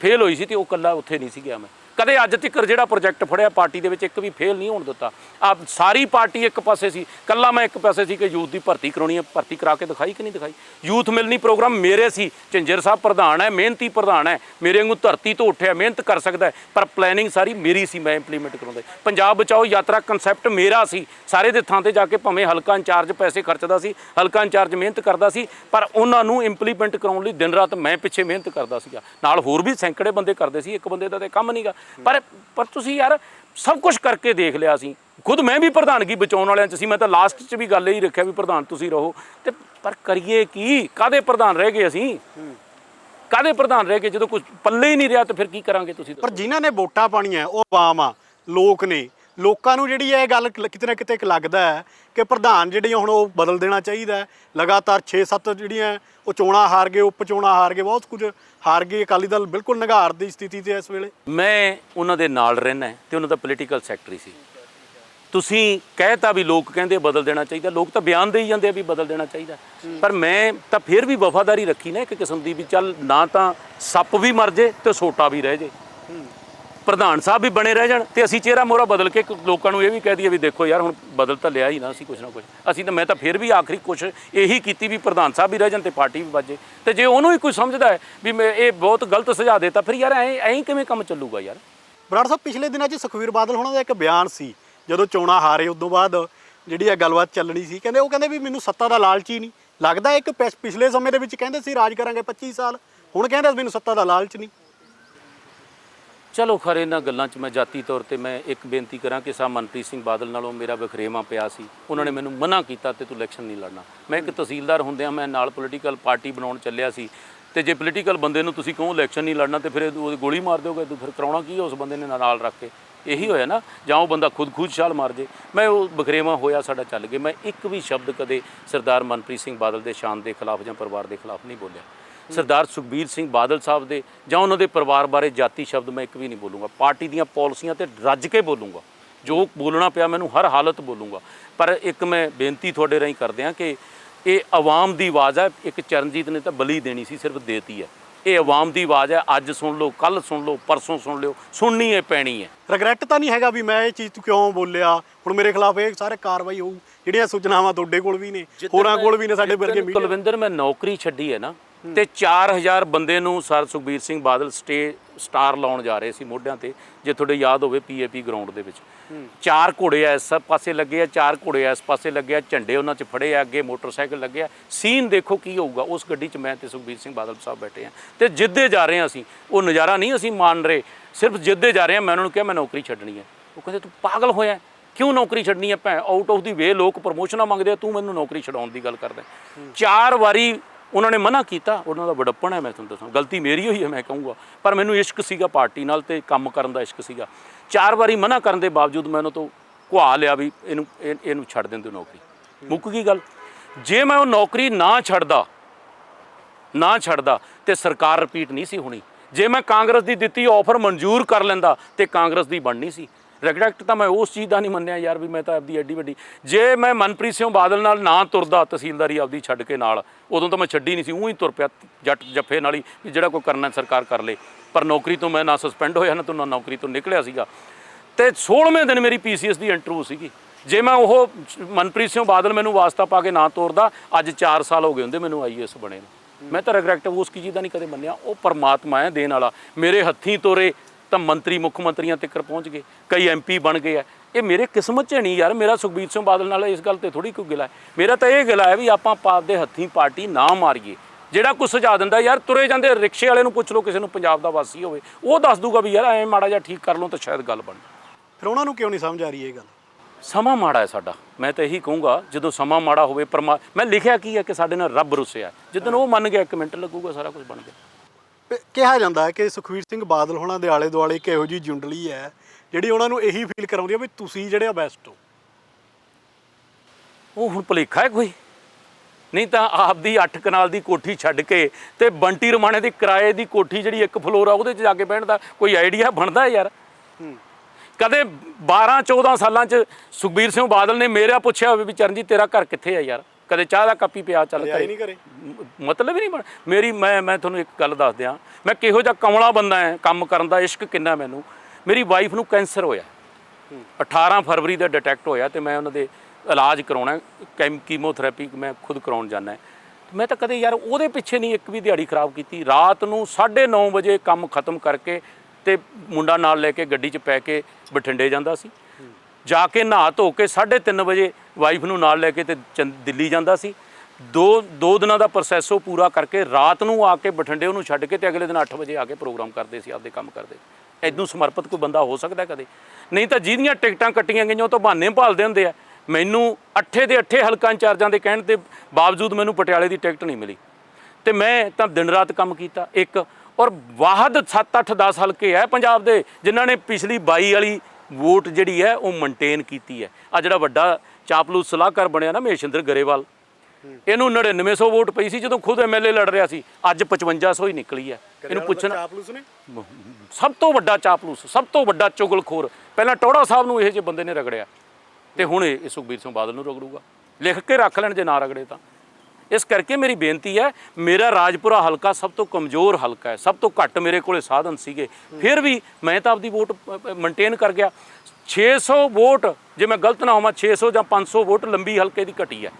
ਫੇਲ ਹੋਈ ਸੀ ਤੇ ਉਹ ਕੱਲਾ ਉੱਥੇ ਨਹੀਂ ਸੀ ਗਿਆ ਮੈਂ। ਕਦੇ ਅੱਜ ਤੱਕ ਜਿਹੜਾ ਪ੍ਰੋਜੈਕਟ ਫੜਿਆ ਪਾਰਟੀ ਦੇ ਵਿੱਚ ਇੱਕ ਵੀ ਫੇਲ ਨਹੀਂ ਹੋਣ ਦਿੱਤਾ। ਆ ਸਾਰੀ ਪਾਰਟੀ ਇੱਕ ਪਾਸੇ ਸੀ, ਕੱਲਾ ਮੈਂ ਇੱਕ ਪਾਸੇ ਸੀ ਕਿ ਯੂਥ ਦੀ ਭਰਤੀ ਕਰਾਉਣੀ ਹੈ, ਭਰਤੀ ਕਰਾ ਕੇ ਦਿਖਾਈ ਕਿ ਨਹੀਂ ਦਿਖਾਈ? ਯੂਥ ਮਿਲਣੀ ਪ੍ਰੋਗਰਾਮ ਮੇਰੇ ਸੀ, ਝੰਜਰ ਸਾਹਿਬ ਪ੍ਰਧਾਨ ਹੈ, ਮਿਹਨਤੀ ਪ੍ਰਧਾਨ ਹੈ, ਮੇਰੇ ਵਾਂਗੂ ਧਰਤੀ ਤੋਂ ਉੱਠਿਆ, ਮਿਹਨਤ ਕਰ ਸਕਦਾ ਪਰ ਪਲੈਨਿੰਗ ਸਾਰੀ ਮੇਰੀ ਸੀ, ਮੈਂ ਇੰਪਲੀਮੈਂਟ ਕਰਾਉਂਦਾ ਪੰਜਾਬ ਬਚਾਓ ਯਾਤਰਾ ਕਨਸੈਪਟ ਮੇਰਾ ਸੀ, ਸਾਰੇ ਦੇ ਥਾਂ ਤੇ ਜਾ ਕੇ ਭਾਵੇਂ ਹਲਕਾ ਇੰਚਾਰਜ ਪੈਸੇ ਖਰਚਦਾ ਸੀ, ਹਲਕਾ ਇੰਚਾਰਜ ਮਿਹਨਤ ਕਰਦਾ ਸੀ, ਪਰ ਉਹਨਾਂ ਨੂੰ ਇੰਪਲੀਮੈਂਟ ਕਰਾਉਣ ਲਈ ਦਿਨ ਰਾਤ ਮੈਂ ਪਿੱਛੇ ਮਿਹਨਤ ਕਰਦਾ ਸੀਗਾ। ਨਾਲ ਹੋਰ ਵੀ ਸੈਂਕੜੇ ਬੰਦੇ ਕਰਦੇ ਸੀ, ਇੱਕ ਬੰਦੇ ਦਾ ਤੇ ਕੰਮ ਨਹੀਂਗਾ ਪਰ ਪਰ ਤੁਸੀਂ ਯਾਰ ਸਭ ਕੁਝ ਕਰਕੇ ਦੇਖ ਲਿਆ ਸੀ। ਖੁਦ ਮੈਂ ਵੀ ਪ੍ਰਧਾਨਗੀ ਬਚਾਉਣ ਵਾਲਿਆਂ ਚ ਸੀ, ਮੈਂ ਤਾਂ ਲਾਸਟ ਚ ਵੀ ਗੱਲ ਹੀ ਰੱਖਿਆ ਵੀ ਪ੍ਰਧਾਨ ਤੁਸੀਂ ਰਹੋ। ਤੇ ਪਰ ਕਰੀਏ ਕੀ? ਕਾਦੇ ਪ੍ਰਧਾਨ ਰਹਿ ਗਏ ਅਸੀਂ? ਕਾਦੇ ਪ੍ਰਧਾਨ ਰਹਿ ਗਏ? ਜਦੋਂ ਕੁਝ ਪੱਲੇ ਹੀ ਨਹੀਂ ਰਿਹਾ ਤਾਂ ਫਿਰ ਕੀ ਕਰਾਂਗੇ ਤੁਸੀਂ ਪਰ ਜਿਨ੍ਹਾਂ ਨੇ ਵੋਟਾਂ ਪਾਣੀਆਂ ਉਹ ਆਵਾਮ ਆ, ਲੋਕ ਨੇ। ਲੋਕਾਂ ਨੂੰ ਜਿਹੜੀ ਹੈ ਇਹ ਗੱਲ ਕ- ਕਿਤੇ ਨਾ ਕਿਤੇ ਇੱਕ ਲੱਗਦਾ ਹੈ ਕਿ ਪ੍ਰਧਾਨ ਜਿਹੜੀ ਹੁਣ ਉਹ ਬਦਲ ਦੇਣਾ ਚਾਹੀਦਾ ਹੈ। ਲਗਾਤਾਰ 6-7 ਜਿਹੜੀਆਂ ਉਹ ਚੋਣਾਂ ਹਾਰ ਗਏ, ਉਪ ਚੋਣਾਂ ਹਾਰ ਗਏ, ਬਹੁਤ ਕੁਝ ਹਾਰ ਗਏ ਅਕਾਲੀ ਦਲ ਬਿਲਕੁਲ ਨਿਗਾਰ ਦੀ ਸਥਿਤੀ ਤੇ ਹੈ ਇਸ ਵੇਲੇ। ਮੈਂ ਉਹਨਾਂ ਦੇ ਨਾਲ ਰਹਿਣਾ ਹੈ ਤੇ ਉਹਨਾਂ ਦਾ ਪੋਲੀਟੀਕਲ ਸੈਕਟਰੀ ਸੀ। ਤੁਸੀਂ ਕਹਿਤਾ ਵੀ ਲੋਕ ਕਹਿੰਦੇ ਬਦਲ ਦੇਣਾ ਚਾਹੀਦਾ, ਲੋਕ ਤਾਂ ਬਿਆਨ ਦੇਈ ਜਾਂਦੇ ਆ ਵੀ ਬਦਲ ਦੇਣਾ ਚਾਹੀਦਾ। ਪਰ ਮੈਂ ਤਾਂ ਫਿਰ ਵੀ ਵਫਾਦਾਰੀ ਰੱਖੀ ਨਾ ਇੱਕ ਕਿਸਮ ਦੀ ਵੀ ਚੱਲ ਨਾ ਤਾਂ ਸੱਪ ਵੀ ਮਰ ਜੇ ਤੇ ਸੋਟਾ ਵੀ ਰਹਿ ਜੇ। ਪ੍ਰਧਾਨ ਸਾਹਿਬ ਵੀ ਬਣੇ ਰਹਿ ਜਾਣ ਤੇ ਅਸੀਂ ਚਿਹਰਾ ਮੋਹਰਾ ਬਦਲ ਕੇ ਲੋਕਾਂ ਨੂੰ ਇਹ ਵੀ ਕਹਿ ਦਈਏ ਵੀ ਦੇਖੋ ਯਾਰ ਹੁਣ ਬਦਲ ਤਾਂ ਲਿਆ ਹੀ ਨਾ ਅਸੀਂ ਕੁਛ ਨਾ ਕੁਛ। ਅਸੀਂ ਤਾਂ ਮੈਂ ਤਾਂ ਫਿਰ ਵੀ ਆਖਰੀ ਕੋਸ਼ਿਸ਼ ਇਹੀ ਕੀਤੀ ਵੀ ਪ੍ਰਧਾਨ ਸਾਹਿਬ ਵੀ ਰਹਿ ਜਾਣ ਤੇ ਪਾਰਟੀ ਵੀ ਵੱਜੇ। ਤੇ ਜੇ ਉਹਨੂੰ ਹੀ ਕੋਈ ਸਮਝਦਾ ਹੈ ਵੀ ਮੈਂ ਇਹ ਬਹੁਤ ਗਲਤ ਸੁਝਾਅ ਦੇਤਾ, ਫਿਰ ਯਾਰ ਐਂ ਐਂ ਕਿਵੇਂ ਕੰਮ ਚੱਲੂਗਾ ਯਾਰ? ਬਰਾੜ ਸਾਹਿਬ, ਪਿਛਲੇ ਦਿਨਾਂ 'ਚ ਸੁਖਵੀਰ ਬਾਦਲ ਹੋਣਾ ਦਾ ਇੱਕ ਬਿਆਨ ਸੀ, ਜਦੋਂ ਚੋਣਾਂ ਹਾਰੇ ਉਦੋਂ ਬਾਅਦ ਜਿਹੜੀ ਇਹ ਗੱਲਬਾਤ ਚੱਲਣੀ ਸੀ, ਕਹਿੰਦੇ ਉਹ ਕਹਿੰਦੇ ਵੀ ਮੈਨੂੰ ਸੱਤਾ ਦਾ ਲਾਲਚ ਹੀ ਨਹੀਂ। ਲੱਗਦਾ ਇੱਕ ਪਿਛ- ਪਿਛਲੇ ਸਮੇਂ ਦੇ ਵਿੱਚ ਕਹਿੰਦੇ ਸੀ, ਰਾਜ ਕਰਾਂਗੇ 25 ਸਾਲ, ਹੁਣ ਕਹਿੰਦੇ ਮੈਨੂੰ ਸੱਤਾ ਦਾ ਲਾਲਚ ਨਹੀਂ। ਚਲੋ ਖਰੇ ਇਹਨਾਂ ਗੱਲਾਂ 'ਚ ਮੈਂ ਜਾਤੀ ਤੌਰ ਤੇ ਮੈਂ ਇੱਕ ਬੇਨਤੀ ਕਰਾਂ ਕਿ ਸਾਹਿਬ ਮਨਪ੍ਰੀਤ ਸਿੰਘ ਬਾਦਲ ਨਾਲੋਂ ਮੇਰਾ ਵਖਰੇਵਾ ਪਿਆ ਸੀ। ਉਹਨਾਂ ਨੇ ਮੈਨੂੰ ਮਨਾ ਕੀਤਾ ਤੇ ਤੂੰ ਇਲੈਕਸ਼ਨ ਨਹੀਂ ਲੜਨਾ। ਮੈਂ ਇੱਕ ਤਹਿਸੀਲਦਾਰ ਹੁੰਦਿਆਂ ਮੈਂ ਨਾਲ ਪੋਲੀਟੀਕਲ ਪਾਰਟੀ ਬਣਾਉਣ ਚੱਲਿਆ ਸੀ ਤੇ ਜੇ ਪੋਲੀਟੀਕਲ ਬੰਦੇ ਨੂੰ ਤੁਸੀਂ ਕਹੋ ਇਲੈਕਸ਼ਨ ਨਹੀਂ ਲੜਨਾ ਤੇ ਫਿਰ ਇਹ- ਉਹਦੀ ਗੋਲੀ ਮਾਰ ਦਿਓਗੇ ਤੂੰ ਫਿਰ ਕਰਾਉਣਾ ਕੀ ਹੈ ਉਸ ਬੰਦੇ ਨੇ ਨਾਲ ਰੱਖ ਕੇ? ਇਹੀ ਹੋਇਆ ਨਾ, ਜਾਂ ਉਹ ਬੰਦਾ ਖੁਦ ਖੁਦ ਛਾਲ ਮਾਰ ਜੇ। ਮੈਂ ਉਹ ਬਖਰੇਵਾ ਹੋਇਆ ਸਾਡਾ ਚੱਲ ਗਿਆ। ਮੈਂ ਇੱਕ ਵੀ ਸ਼ਬਦ ਕਦੇ ਸਰਦਾਰ ਮਨਪ੍ਰੀਤ ਸਿੰਘ ਬਾਦਲ ਦੇ ਸ਼ਾਨ ਦੇ ਖਿਲਾਫ ਜਾਂ ਪਰਿਵਾਰ ਦੇ ਖਿਲਾਫ ਨਹੀਂ ਬੋਲਿਆ। ਸਰਦਾਰ ਸੁਖਬੀਰ ਸਿੰਘ ਬਾਦਲ ਸਾਹਿਬ ਦੇ ਜਾਂ ਉਹਨਾਂ ਦੇ ਪਰਿਵਾਰ ਬਾਰੇ ਜਾਤੀ ਸ਼ਬਦ ਮੈਂ ਇੱਕ ਵੀ ਨਹੀਂ ਬੋਲੂੰਗਾ। ਪਾਰਟੀ ਦੀਆਂ ਪਾਲਿਸੀਆਂ ਤੇ ਰੱਜ ਕੇ ਬੋਲੂੰਗਾ। ਜੋ ਬੋਲਣਾ ਪਿਆ ਮੈਨੂੰ ਹਰ ਹਾਲਤ ਬੋਲੂੰਗਾ। ਪਰ ਇੱਕ ਮੈਂ ਬੇਨਤੀ ਤੁਹਾਡੇ ਰਾਹੀਂ ਕਰਦੇ ਹਾਂ ਕਿ ਇਹ ਆਵਾਮ ਦੀ ਆਵਾਜ਼ ਹੈ ਇੱਕ ਚਰਨਜੀਤ ਨੇ ਤਾਂ ਬਲੀ ਦੇਣੀ ਸੀ ਸਿਰਫ ਦੇਤੀ ਹੈ। ਇਹ ਆਵਾਮ ਦੀ ਆਵਾਜ਼ ਹੈ ਅੱਜ ਸੁਣ ਲਓ ਕੱਲ ਸੁਣ ਲਓ ਪਰਸੋਂ ਸੁਣ ਲਿਓ ਸੁਣਨੀ ਹੈ ਪੈਣੀ ਹੈ। ਰਿਗਰੈਟ ਤਾਂ ਨਹੀਂ ਹੈਗਾ ਵੀ ਮੈਂ ਇਹ ਚੀਜ਼ ਕਿਉਂ ਬੋਲਿਆ? ਹੁਣ ਮੇਰੇ ਖਿਲਾਫ ਇਹ ਸਾਰੇ ਕਾਰਵਾਈ ਹੋਊ। ਜਿਹੜੀਆਂ ਸੂਚਨਾਵਾਂ ਤੁਹਾਡੇ ਕੋਲ ਵੀ ਨੇ ਹੋਰਾਂ ਕੋਲ ਵੀ ਨੇ ਸਾਡੇ ਵਰਗੇ ਮੀਡੀਆ। ਕੁਲਵਿੰਦਰ ਮੈਂ ਨੌਕਰੀ ਛੱਡੀ ਹੈ ਨਾ। ਤੇ 4000 ਬੰਦੇ ਨੂੰ sir Sukhbir Singh Badal stay star ਲਾਉਣ ਜਾ ਰਹੇ ਸੀ ਮੋਢਿਆਂ ਤੇ ਜੇ ਤੁਹਾਡੇ ਯਾਦ ਹੋਵੇ ਪੀਏਪੀ ਗਰਾਊਂਡ ਦੇ ਵਿੱਚ। ਚਾਰ ਘੋੜੇ ਆ ਇਸ ਪਾਸੇ ਲੱਗੇ ਆ ਚਾਰ ਘੋੜੇ ਆ ਇਸ ਪਾਸੇ ਲੱਗੇ ਆ ਝੰਡੇ ਉਹਨਾਂ 'ਚ ਫੜੇ ਆ ਅੱਗੇ ਮੋਟਰਸਾਈਕਲ ਲੱਗੇ ਆ। ਸੀਨ ਦੇਖੋ ਕੀ ਹੋਊਗਾ ਉਸ ਗੱਡੀ 'ਚ ਮੈਂ ਤੇ ਸੁਖਬੀਰ ਸਿੰਘ ਬਾਦਲ ਸਾਹਿਬ ਬੈਠੇ ਆ। ਤੇ ਜਿੱਦੇ ਜਾ ਰਹੇ ਆ ਅਸੀਂ ਉਹ ਨਜ਼ਾਰਾ ਨਹੀਂ ਅਸੀਂ ਮਾਣ ਰਹੇ ਸਿਰਫ ਜਿੱਦੇ ਜਾ ਰਹੇ ਆ ਮੈਂ ਉਹਨਾਂ ਨੂੰ ਕਿਹਾ ਮੈਂ ਨੌਕਰੀ ਛੱਡਣੀ ਹੈ। ਉਹ ਕਹਿੰਦੇ ਤੂੰ ਪਾਗਲ ਹੋਇਆ ਕਿਉਂ ਨੌਕਰੀ ਛੱਡਣੀ ਹੈ ਭੈਣ? ਆਊਟ ਆਫ ਦੀ ਵੇ ਲੋਕ ਪ੍ਰਮੋਸ਼ਨਾਂ ਮੰਗਦੇ ਆ ਤੂੰ ਮੈਨੂੰ ਨੌਕਰੀ ਛਡਾਉਣ ਦੀ ਗੱਲ ਕਰਦਾ ਚਾਰ ਵਾਰੀ ਉਹਨਾਂ ਨੇ ਮਨਾ ਕੀਤਾ, ਉਹਨਾਂ ਦਾ ਵਡੱਪਣ ਹੈ, ਮੈਂ ਤੁਹਾਨੂੰ ਦੱਸਾਂ। ਗਲਤੀ ਮੇਰੀ ਹੋਈ ਹੈ, ਮੈਂ ਕਹੂੰਗਾ। ਪਰ ਮੈਨੂੰ ਇਸ਼ਕ ਸੀਗਾ ਪਾਰਟੀ ਨਾਲ ਤੇ ਕੰਮ ਕਰਨ ਦਾ ਇਸ਼ਕ ਸੀਗਾ। ਚਾਰ ਵਾਰੀ ਮਨਾ ਕਰਨ ਦੇ ਬਾਵਜੂਦ ਮੈਂ ਉਹਨਾਂ ਤੋਂ ਘੁਆ ਲਿਆ ਵੀ ਇਹਨੂੰ, ਇਹ- ਇਹਨੂੰ ਛੱਡ ਦਿੰਦੇ ਨੌਕਰੀ। ਮੁੱਕ ਗਈ ਗੱਲ। ਜੇ ਮੈਂ ਉਹ ਨੌਕਰੀ ਨਾ ਛੱਡਦਾ ਨਾ ਛੱਡਦਾ, ਤੇ ਸਰਕਾਰ ਰਿਪੀਟ ਨਹੀਂ ਸੀ ਹੋਣੀ। ਜੇ ਮੈਂ ਕਾਂਗਰਸ ਦੀ ਦਿੱਤੀ ਆਫਰ ਮਨਜ਼ੂਰ ਕਰ ਲੈਂਦਾ, ਤੇ ਕਾਂਗਰਸ ਦੀ ਬਣਨੀ ਸੀ। ਰਿਗਰੈਕਟ ਤਾਂ ਮੈਂ ਉਸ ਚੀਜ਼ ਦਾ ਨਹੀਂ ਮੰਨਿਆ ਯਾਰ ਵੀ ਮੈਂ ਤਾਂ ਆਪਦੀ ਐਡੀ ਵੱਡੀ ਜੇ ਮੈਂ ਮਨਪ੍ਰੀਤ ਸਿੰਘ ਬਾਦਲ ਨਾਲ ਨਾ ਤੁਰਦਾ ਤਹਿਸੀਲਦਾਰੀ ਆਪਦੀ ਛੱਡ ਕੇ ਨਾਲ, ਉਦੋਂ ਤਾਂ ਮੈਂ ਛੱਡੀ ਨਹੀਂ ਸੀ, ਉਹੀ ਤੁਰ ਪਿਆ ਜੱਟ ਜੱਫੇ ਨਾਲ ਹੀ ਵੀ ਜਿਹੜਾ ਕੋਈ ਕਰਨਾ ਸਰਕਾਰ ਕਰ ਲੇ। ਪਰ ਨੌਕਰੀ ਤੋਂ ਮੈਂ ਨਾ ਸਸਪੈਂਡ ਹੋਇਆ, ਨਾ ਤੋਂ ਨਾ ਨੌਕਰੀ ਤੋਂ ਨਿਕਲਿਆ ਸੀਗਾ। ਤੇ 16ਵੇਂ ਦਿਨ ਮੇਰੀ ਪੀਸੀਐਸ ਦੀ ਇੰਟਰਵਿਊ ਸੀਗੀ। ਜੇ ਮੈਂ ਉਹ ਮਨਪ੍ਰੀਤ ਸਿੰਘ ਬਾਦਲ ਮੈਨੂੰ ਵਾਸਤਾ ਪਾ ਕੇ ਨਾ ਤੋਰਦਾ, ਅੱਜ 4 ਸਾਲ ਹੋ ਗਏ ਹੁੰਦੇ ਮੈਨੂੰ ਆਈਐਸ ਬਣੇ ਨੂੰ। ਮੈਂ ਤਾਂ ਰਿਗਰੈਕਟ ਉਸ ਕੀ ਚੀਜ਼ ਦਾ ਨਹੀਂ ਕਦੇ ਮੰਨਿਆ। ਉਹ ਪਰਮਾਤਮਾ ਹੈ ਦੇਣ ਵਾਲਾ। ਮੇਰੇ ਹੱਥੀਂ ਤੋਰੇ ਤਾਂ ਮੰਤਰੀ ਮੁੱਖ ਮੰਤਰੀਆਂ ਤੱਕ ਪਹੁੰਚ ਗਏ ਕਈ ਐਮਪੀ ਬਣ ਗਏ ਆ। ਇਹ ਮੇਰੇ ਕਿਸਮਤ 'ਚ ਨਹੀਂ ਯਾਰ ਮੇਰਾ ਸੁਖਬੀਰ ਸਿੰਘ ਬਾਦਲ ਨਾਲ ਇਸ ਗੱਲ ਤੇ ਥੋੜੀ ਕੋਈ ਗਿਲਾ ਹੈ। ਮੇਰਾ ਤਾਂ ਇਹ ਗਿਲਾ ਹੈ ਵੀ ਆਪਾਂ ਪਾਪ ਦੇ ਹੱਥੀਂ ਪਾਰਟੀ ਨਾ ਮਾਰੀਏ। ਜਿਹੜਾ ਕੁਝ ਸੁਝਾ ਦਿੰਦਾ ਯਾਰ ਤੁਰੇ ਜਾਂਦੇ ਰਿਕਸ਼ੇ ਵਾਲੇ ਨੂੰ ਪੁੱਛ ਲਓ ਕਿਸੇ ਨੂੰ ਪੰਜਾਬ ਦਾ ਵਾਸੀ ਹੋਵੇ ਉਹ ਦੱਸ ਦੂਗਾ ਵੀ ਯਾਰ ਐ ਮਾੜਾ ਜਿਹਾ ਠੀਕ ਕਰ ਲਓ ਤਾਂ ਸ਼ਾਇਦ ਗੱਲ ਬਣ ਫਿਰ ਉਹਨਾਂ ਨੂੰ ਕਿਉਂ ਨਹੀਂ ਸਮਝ ਆ ਰਹੀ ਇਹ ਗੱਲ? ਸਮਾਂ ਮਾੜਾ ਹੈ ਸਾਡਾ। ਮੈਂ ਤਾਂ ਇਹੀ ਕਹੂੰਗਾ ਜਦੋਂ ਸਮਾਂ ਮਾੜਾ ਹੋਵੇ ਪਰਮਾ ਮੈਂ ਲਿਖਿਆ ਕੀ ਹੈ ਕਿ ਸਾਡੇ ਨਾਲ ਰੱਬ ਰੁੱਸਿਆ ਜਿੱਦਨ ਉਹ ਮੰਨ ਗਿਆ ਇੱਕ ਮਿੰਟ ਲੱਗੂਗਾ ਸਾਰਾ ਕੁਝ ਬਣ ਗਿਆ। ਪ- ਕਿਹਾ ਜਾਂਦਾ ਹੈ ਕਿ ਸੁਖਵੀਰ ਸਿੰਘ ਬਾਦਲ ਹੋਣਾ ਦੇ ਆਲੇ ਦੁਆਲੇ ਇੱਕ ਇਹੋ ਜੀ ਜੁੰਡਲੀ ਹੈ ਜਿਹੜੀ ਉਹਨਾਂ ਨੂੰ ਇਹੀ ਫੀਲ ਕਰਾਉਂਦੀ ਹੈ ਵੀ ਤੁਸੀਂ ਜਿਹੜੇ ਆ ਬੈਸਟ ਹੋ। ਉਹ ਹੁਣ ਭੁਲੇਖਾ ਹੈ ਕੋਈ? ਨਹੀਂ ਤਾਂ ਆਪਦੀ 8 ਕਨਾਲ ਦੀ ਕੋਠੀ ਛੱਡ ਕੇ ਤੇ ਬੰਟੀ ਰਮਾਣੇ ਦੀ ਕਿਰਾਏ ਦੀ ਕੋਠੀ ਜਿਹੜੀ ਇੱਕ ਫਲੋਰ ਆ ਉਹਦੇ 'ਚ ਜਾ ਕੇ ਬਹਿਣ ਦਾ ਕੋਈ ਆਈਡੀਆ ਬਣਦਾ ਹੈ ਯਾਰ? ਕਦੇ 12 14 ਸਾਲਾਂ 'ਚ ਸੁਖਬੀਰ ਸਿੰਘ ਬਾਦਲ ਨੇ ਮੇਰਾ ਪੁੱਛਿਆ ਹੋਵੇ ਵੀ ਚਰਨਜੀਤ ਤੇਰਾ ਘਰ ਕਿੱਥੇ ਹੈ ਯਾਰ? ਕਦੇ ਚਾਹ ਦਾ ਕੱਪੀ ਪਿਆ ਚੱਲ ਲਿਆ ਹੀ ਘਰੇ। ਨਹੀਂ ਕਰੇ ਮ- ਮਤਲਬ ਹੀ ਨਹੀਂ ਬਣ ਮੇਰੀ ਮੈਂ ਮੈਂ ਤੁਹਾਨੂੰ ਇੱਕ ਗੱਲ ਦੱਸ ਦਿਆਂ। ਮੈਂ ਕਿਹੋ ਜਿਹਾ ਕਮਲਾ ਬੰਦਾ ਹੈ ਕੰਮ ਕਰਨ ਦਾ ਇਸ਼ਕ ਕਿੰਨਾ ਮੈਨੂੰ। ਮੇਰੀ ਵਾਈਫ ਨੂੰ ਕੈਂਸਰ ਹੋਇਆ। 18 ਫਰਵਰੀ ਦਾ ਡਿਟੈਕਟ ਹੋਇਆ ਤੇ ਮੈਂ ਉਹਨਾਂ ਦੇ ਇਲਾਜ ਕਰਾਉਣਾ ਕੈਮ ਕੀਮੋਥੈਰੇਪੀ ਮੈਂ ਖੁਦ ਕਰਾਉਣ ਜਾਣਾ ਹੈ। ਮੈਂ ਤਾਂ ਕਦੇ ਯਾਰ ਉਹਦੇ ਪਿੱਛੇ ਨਹੀਂ ਇੱਕ ਵੀ ਦਿਹਾੜੀ ਖਰਾਬ ਕੀਤੀ। ਰਾਤ ਨੂੰ 9:30 ਵਜੇ ਕੰਮ ਖਤਮ ਕਰਕੇ ਤੇ ਮੁੰਡਾ ਨਾਲ ਲੈ ਕੇ ਗੱਡੀ 'ਚ ਪੈ ਕੇ ਬਠਿੰਡੇ ਜਾਂਦਾ ਸੀ। ਜਾ ਕੇ ਨਹਾ ਧੋ ਕੇ 3:30 ਵਜੇ ਵਾਈਫ ਨੂੰ ਨਾਲ ਲੈ ਕੇ ਤੇ ਚੰ- ਦਿੱਲੀ ਜਾਂਦਾ ਸੀ। ਦੋ ਦੋ ਦਿਨਾਂ ਦਾ ਪ੍ਰੋਸੈਸ ਉਹ ਪੂਰਾ ਕਰਕੇ ਰਾਤ ਨੂੰ ਆ ਕੇ ਬਠਿੰਡੇ ਉਹਨੂੰ ਛੱਡ ਕੇ ਤੇ ਅਗਲੇ ਦਿਨ 8 ਵਜੇ ਆ ਕੇ ਪ੍ਰੋਗਰਾਮ ਕਰਦੇ ਸੀ, ਆਪਦੇ ਕੰਮ ਕਰਦੇ। ਐਦੋਂ ਸਮਰਪਿਤ ਕੋਈ ਬੰਦਾ ਹੋ ਸਕਦਾ ਕਦੇ? ਨਹੀਂ ਤਾਂ ਜਿਹਦੀਆਂ ਟਿਕਟਾਂ ਕੱਟੀਆਂ ਗਈਆਂ ਉਹ ਤਾਂ ਬਹਾਨੇ ਭਾਲਦੇ ਹੁੰਦੇ ਆ। ਮੈਨੂੰ ਅੱਠੇ ਦੇ ਅੱਠੇ ਹਲਕਾ ਇੰਚਾਰਜਾਂ ਦੇ ਕਹਿਣ ਦੇ ਬਾਵਜੂਦ ਮੈਨੂੰ ਪਟਿਆਲੇ ਦੀ ਟਿਕਟ ਨਹੀਂ ਮਿਲੀ। ਤੇ ਮੈਂ ਤਾਂ ਦਿਨ ਰਾਤ ਕੰਮ ਕੀਤਾ, ਇੱਕ ਔਰ ਵਾਹਦ 7 8 10 ਹਲਕੇ ਹੈ ਪੰਜਾਬ ਦੇ, ਜਿਨ੍ਹਾਂ ਨੇ ਪਿਛਲੀ 22 ਵਾਲੀ ਵੋਟ ਜਿਹੜੀ ਹੈ ਉਹ ਮੇਨਟੇਨ ਕੀਤੀ ਹੈ। ਆ ਜਿਹੜਾ ਵੱਡਾ ਚਾਪਲੂਸ ਸਲਾਹਕਾਰ ਬਣਿਆ ਨਾ ਮਹੇਸ਼ਿੰਦਰ ਗਰੇਵਾਲ ਇਹਨੂੰ 9900 ਵੋਟ ਪਈ ਸੀ ਜਦੋਂ ਖੁਦ ਐਮਐਲਏ ਲੜ ਰਿਹਾ ਸੀ। ਅੱਜ 5500 ਹੀ ਨਿਕਲੀ ਹੈ। ਇਹਨੂੰ ਪੁੱਛਣਾ ਚਾਪਲੂਸ ਨੇ? ਸਭ ਤੋਂ ਵੱਡਾ ਚਾਪਲੂਸ ਸਭ ਤੋਂ ਵੱਡਾ ਚੁਗਲਖੋਰ। ਪਹਿਲਾਂ ਟੋੜਾ ਸਾਹਿਬ ਨੂੰ ਇਹੋ ਜਿਹੇ ਬੰਦੇ ਨੇ ਰਗੜਿਆ। ਤੇ ਹੁਣ ਇਹ ਸੁਖਬੀਰ ਸਿੰਘ ਬਾਦਲ ਨੂੰ ਰਗੜੂਗਾ। ਲਿਖ ਕੇ ਰੱਖ ਲੈਣ ਜੇ ਨਾ ਰਗੜੇ ਤਾਂ। ਇਸ ਕਰਕੇ ਮੇਰੀ ਬੇਨਤੀ ਹੈ, ਮੇਰਾ ਰਾਜਪੁਰਾ ਹਲਕਾ ਸਭ ਤੋਂ ਕਮਜ਼ੋਰ ਹਲਕਾ ਹੈ, ਸਭ ਤੋਂ ਘੱਟ ਮੇਰੇ ਕੋਲੇ ਸਾਧਨ ਸੀਗੇ। ਫਿਰ ਵੀ ਮੈਂ ਤਾਂ ਆਪਦੀ ਵੋਟ ਮੇਨਟੇਨ ਕਰ ਗਿਆ। 600 ਵੋਟ, ਜੇ ਮੈਂ ਗਲਤ ਨਾ ਹੋਵਾਂ 600 ਜਾਂ 500 ਵੋਟ ਲੰਬੀ ਹਲਕੇ ਦੀ ਘਟੀ ਹੈ।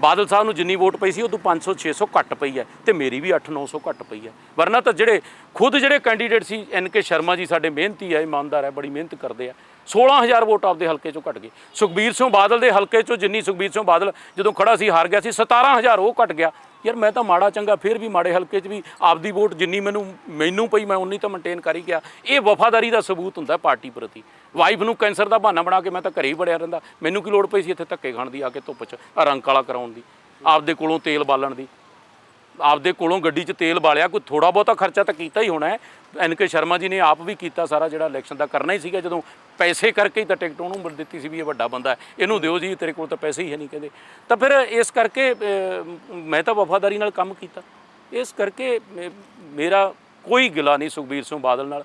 ਬਾਦਲ ਸਾਹਿਬ ਨੂੰ ਜਿੰਨੀ ਵੋਟ ਪਈ ਸੀ ਉਹ ਤੋਂ 500 600 ਘੱਟ ਪਈ ਹੈ ਤੇ ਮੇਰੀ ਵੀ 8 900 ਘੱਟ ਪਈ ਹੈ। ਵਰਨਾ ਤਾਂ ਜਿਹੜੇ, ਖੁਦ ਜਿਹੜੇ ਕੈਂਡੀਡੇਟ ਸੀ, ਐਨ ਕੇ ਸ਼ਰਮਾ ਜੀ, ਸਾਡੇ ਮਿਹਨਤੀ ਹੈ, ਇਮਾਨਦਾਰ ਹੈ, ਬੜੀ ਮਿਹਨਤ ਕਰਦੇ ਆ। 16000 ਵੋਟ ਆਪਦੇ ਹਲਕੇ ਚੋਂ ਘਟ ਗਏ। ਸੁਖਬੀਰ ਸਿੰਘ ਬਾਦਲ ਦੇ ਹਲਕੇ ਚੋਂ ਜਿੰਨੀ ਸੁਖਬੀਰ ਸਿੰਘ ਬਾਦਲ ਜਦੋਂ ਖੜਾ ਸੀ, ਹਾਰ ਗਿਆ ਸੀ 17000 ਉਹ ਘਟ ਗਿਆ। ਯਾਰ ਮੈਂ ਤਾਂ ਮਾੜਾ ਚੰਗਾ ਫਿਰ ਵੀ ਮਾੜੇ ਹਲਕੇ 'ਚ ਵੀ ਆਪਦੀ ਵੋਟ ਜਿੰਨੀ ਮੈਨੂੰ ਮੈਨੂੰ ਪਈ, ਮੈਂ ਉਨੀ ਤਾਂ ਮੇਨਟੇਨ ਕਰ ਹੀ ਗਿਆ। ਇਹ ਵਫਾਦਾਰੀ ਦਾ ਸਬੂਤ ਹੁੰਦਾ ਪਾਰਟੀ ਪ੍ਰਤੀ। ਵਾਈਫ ਨੂੰ ਕੈਂਸਰ ਦਾ ਬਹਾਨਾ ਬਣਾ ਕੇ ਮੈਂ ਤਾਂ ਘਰੇ ਹੀ ਬੜਿਆ ਰਹਿੰਦਾ। ਮੈਨੂੰ ਕੀ ਲੋੜ ਪਈ ਸੀ ਇੱਥੇ ਧੱਕੇ ਖਾਣ ਦੀ, ਆ ਕੇ ਧੁੱਪ 'ਚ ਰੰਗ ਕਾਲਾ ਕਰਾਉਣ ਦੀ, ਆਪਦੇ ਕੋਲੋਂ ਤੇਲ ਬਾਲਣ ਦੀ। ਆਪਦੇ ਕੋਲੋਂ ਗੱਡੀ 'ਚ ਤੇਲ ਬਾਲਿਆ ਕੋਈ ਥੋੜਾ ਬਹੁਤਾ ਖਰਚਾ ਤਾਂ ਕੀਤਾ ਹੀ ਹੋਣਾ ਹੈ। ਐਨ ਕੇ ਸ਼ਰਮਾ ਜੀ ਨੇ ਆਪ ਵੀ ਕੀਤਾ ਸਾਰਾ ਜਿਹੜਾ ਇਲੈਕਸ਼ਨ ਦਾ ਕਰਨਾ ਹੀ ਸੀਗਾ ਜਦੋਂ ਪੈਸੇ ਕਰਕੇ ਹੀ ਤਾਂ ਟਿਕਟ ਉਹਨੂੰ ਮਿਲ ਦਿੱਤੀ ਸੀ ਵੀ ਇਹ ਵੱਡਾ ਬੰਦਾ ਹੈ। ਇਹਨੂੰ ਦਿਓ ਜੀ ਤੇਰੇ ਕੋਲ ਤਾਂ ਪੈਸੇ ਹੀ ਹੈ ਨਹੀਂ ਕਹਿੰਦੇ। ਤਾਂ ਫਿਰ ਇਸ ਕਰਕੇ ਮੈਂ ਤਾਂ ਵਫਾਦਾਰੀ ਨਾਲ ਕੰਮ ਕੀਤਾ। ਇਸ ਕਰਕੇ ਮੇਰਾ ਕੋਈ ਗਿਲਾ ਨਹੀਂ ਸੁਖਬੀਰ ਸਿੰਘ ਬਾਦਲ ਨਾਲ।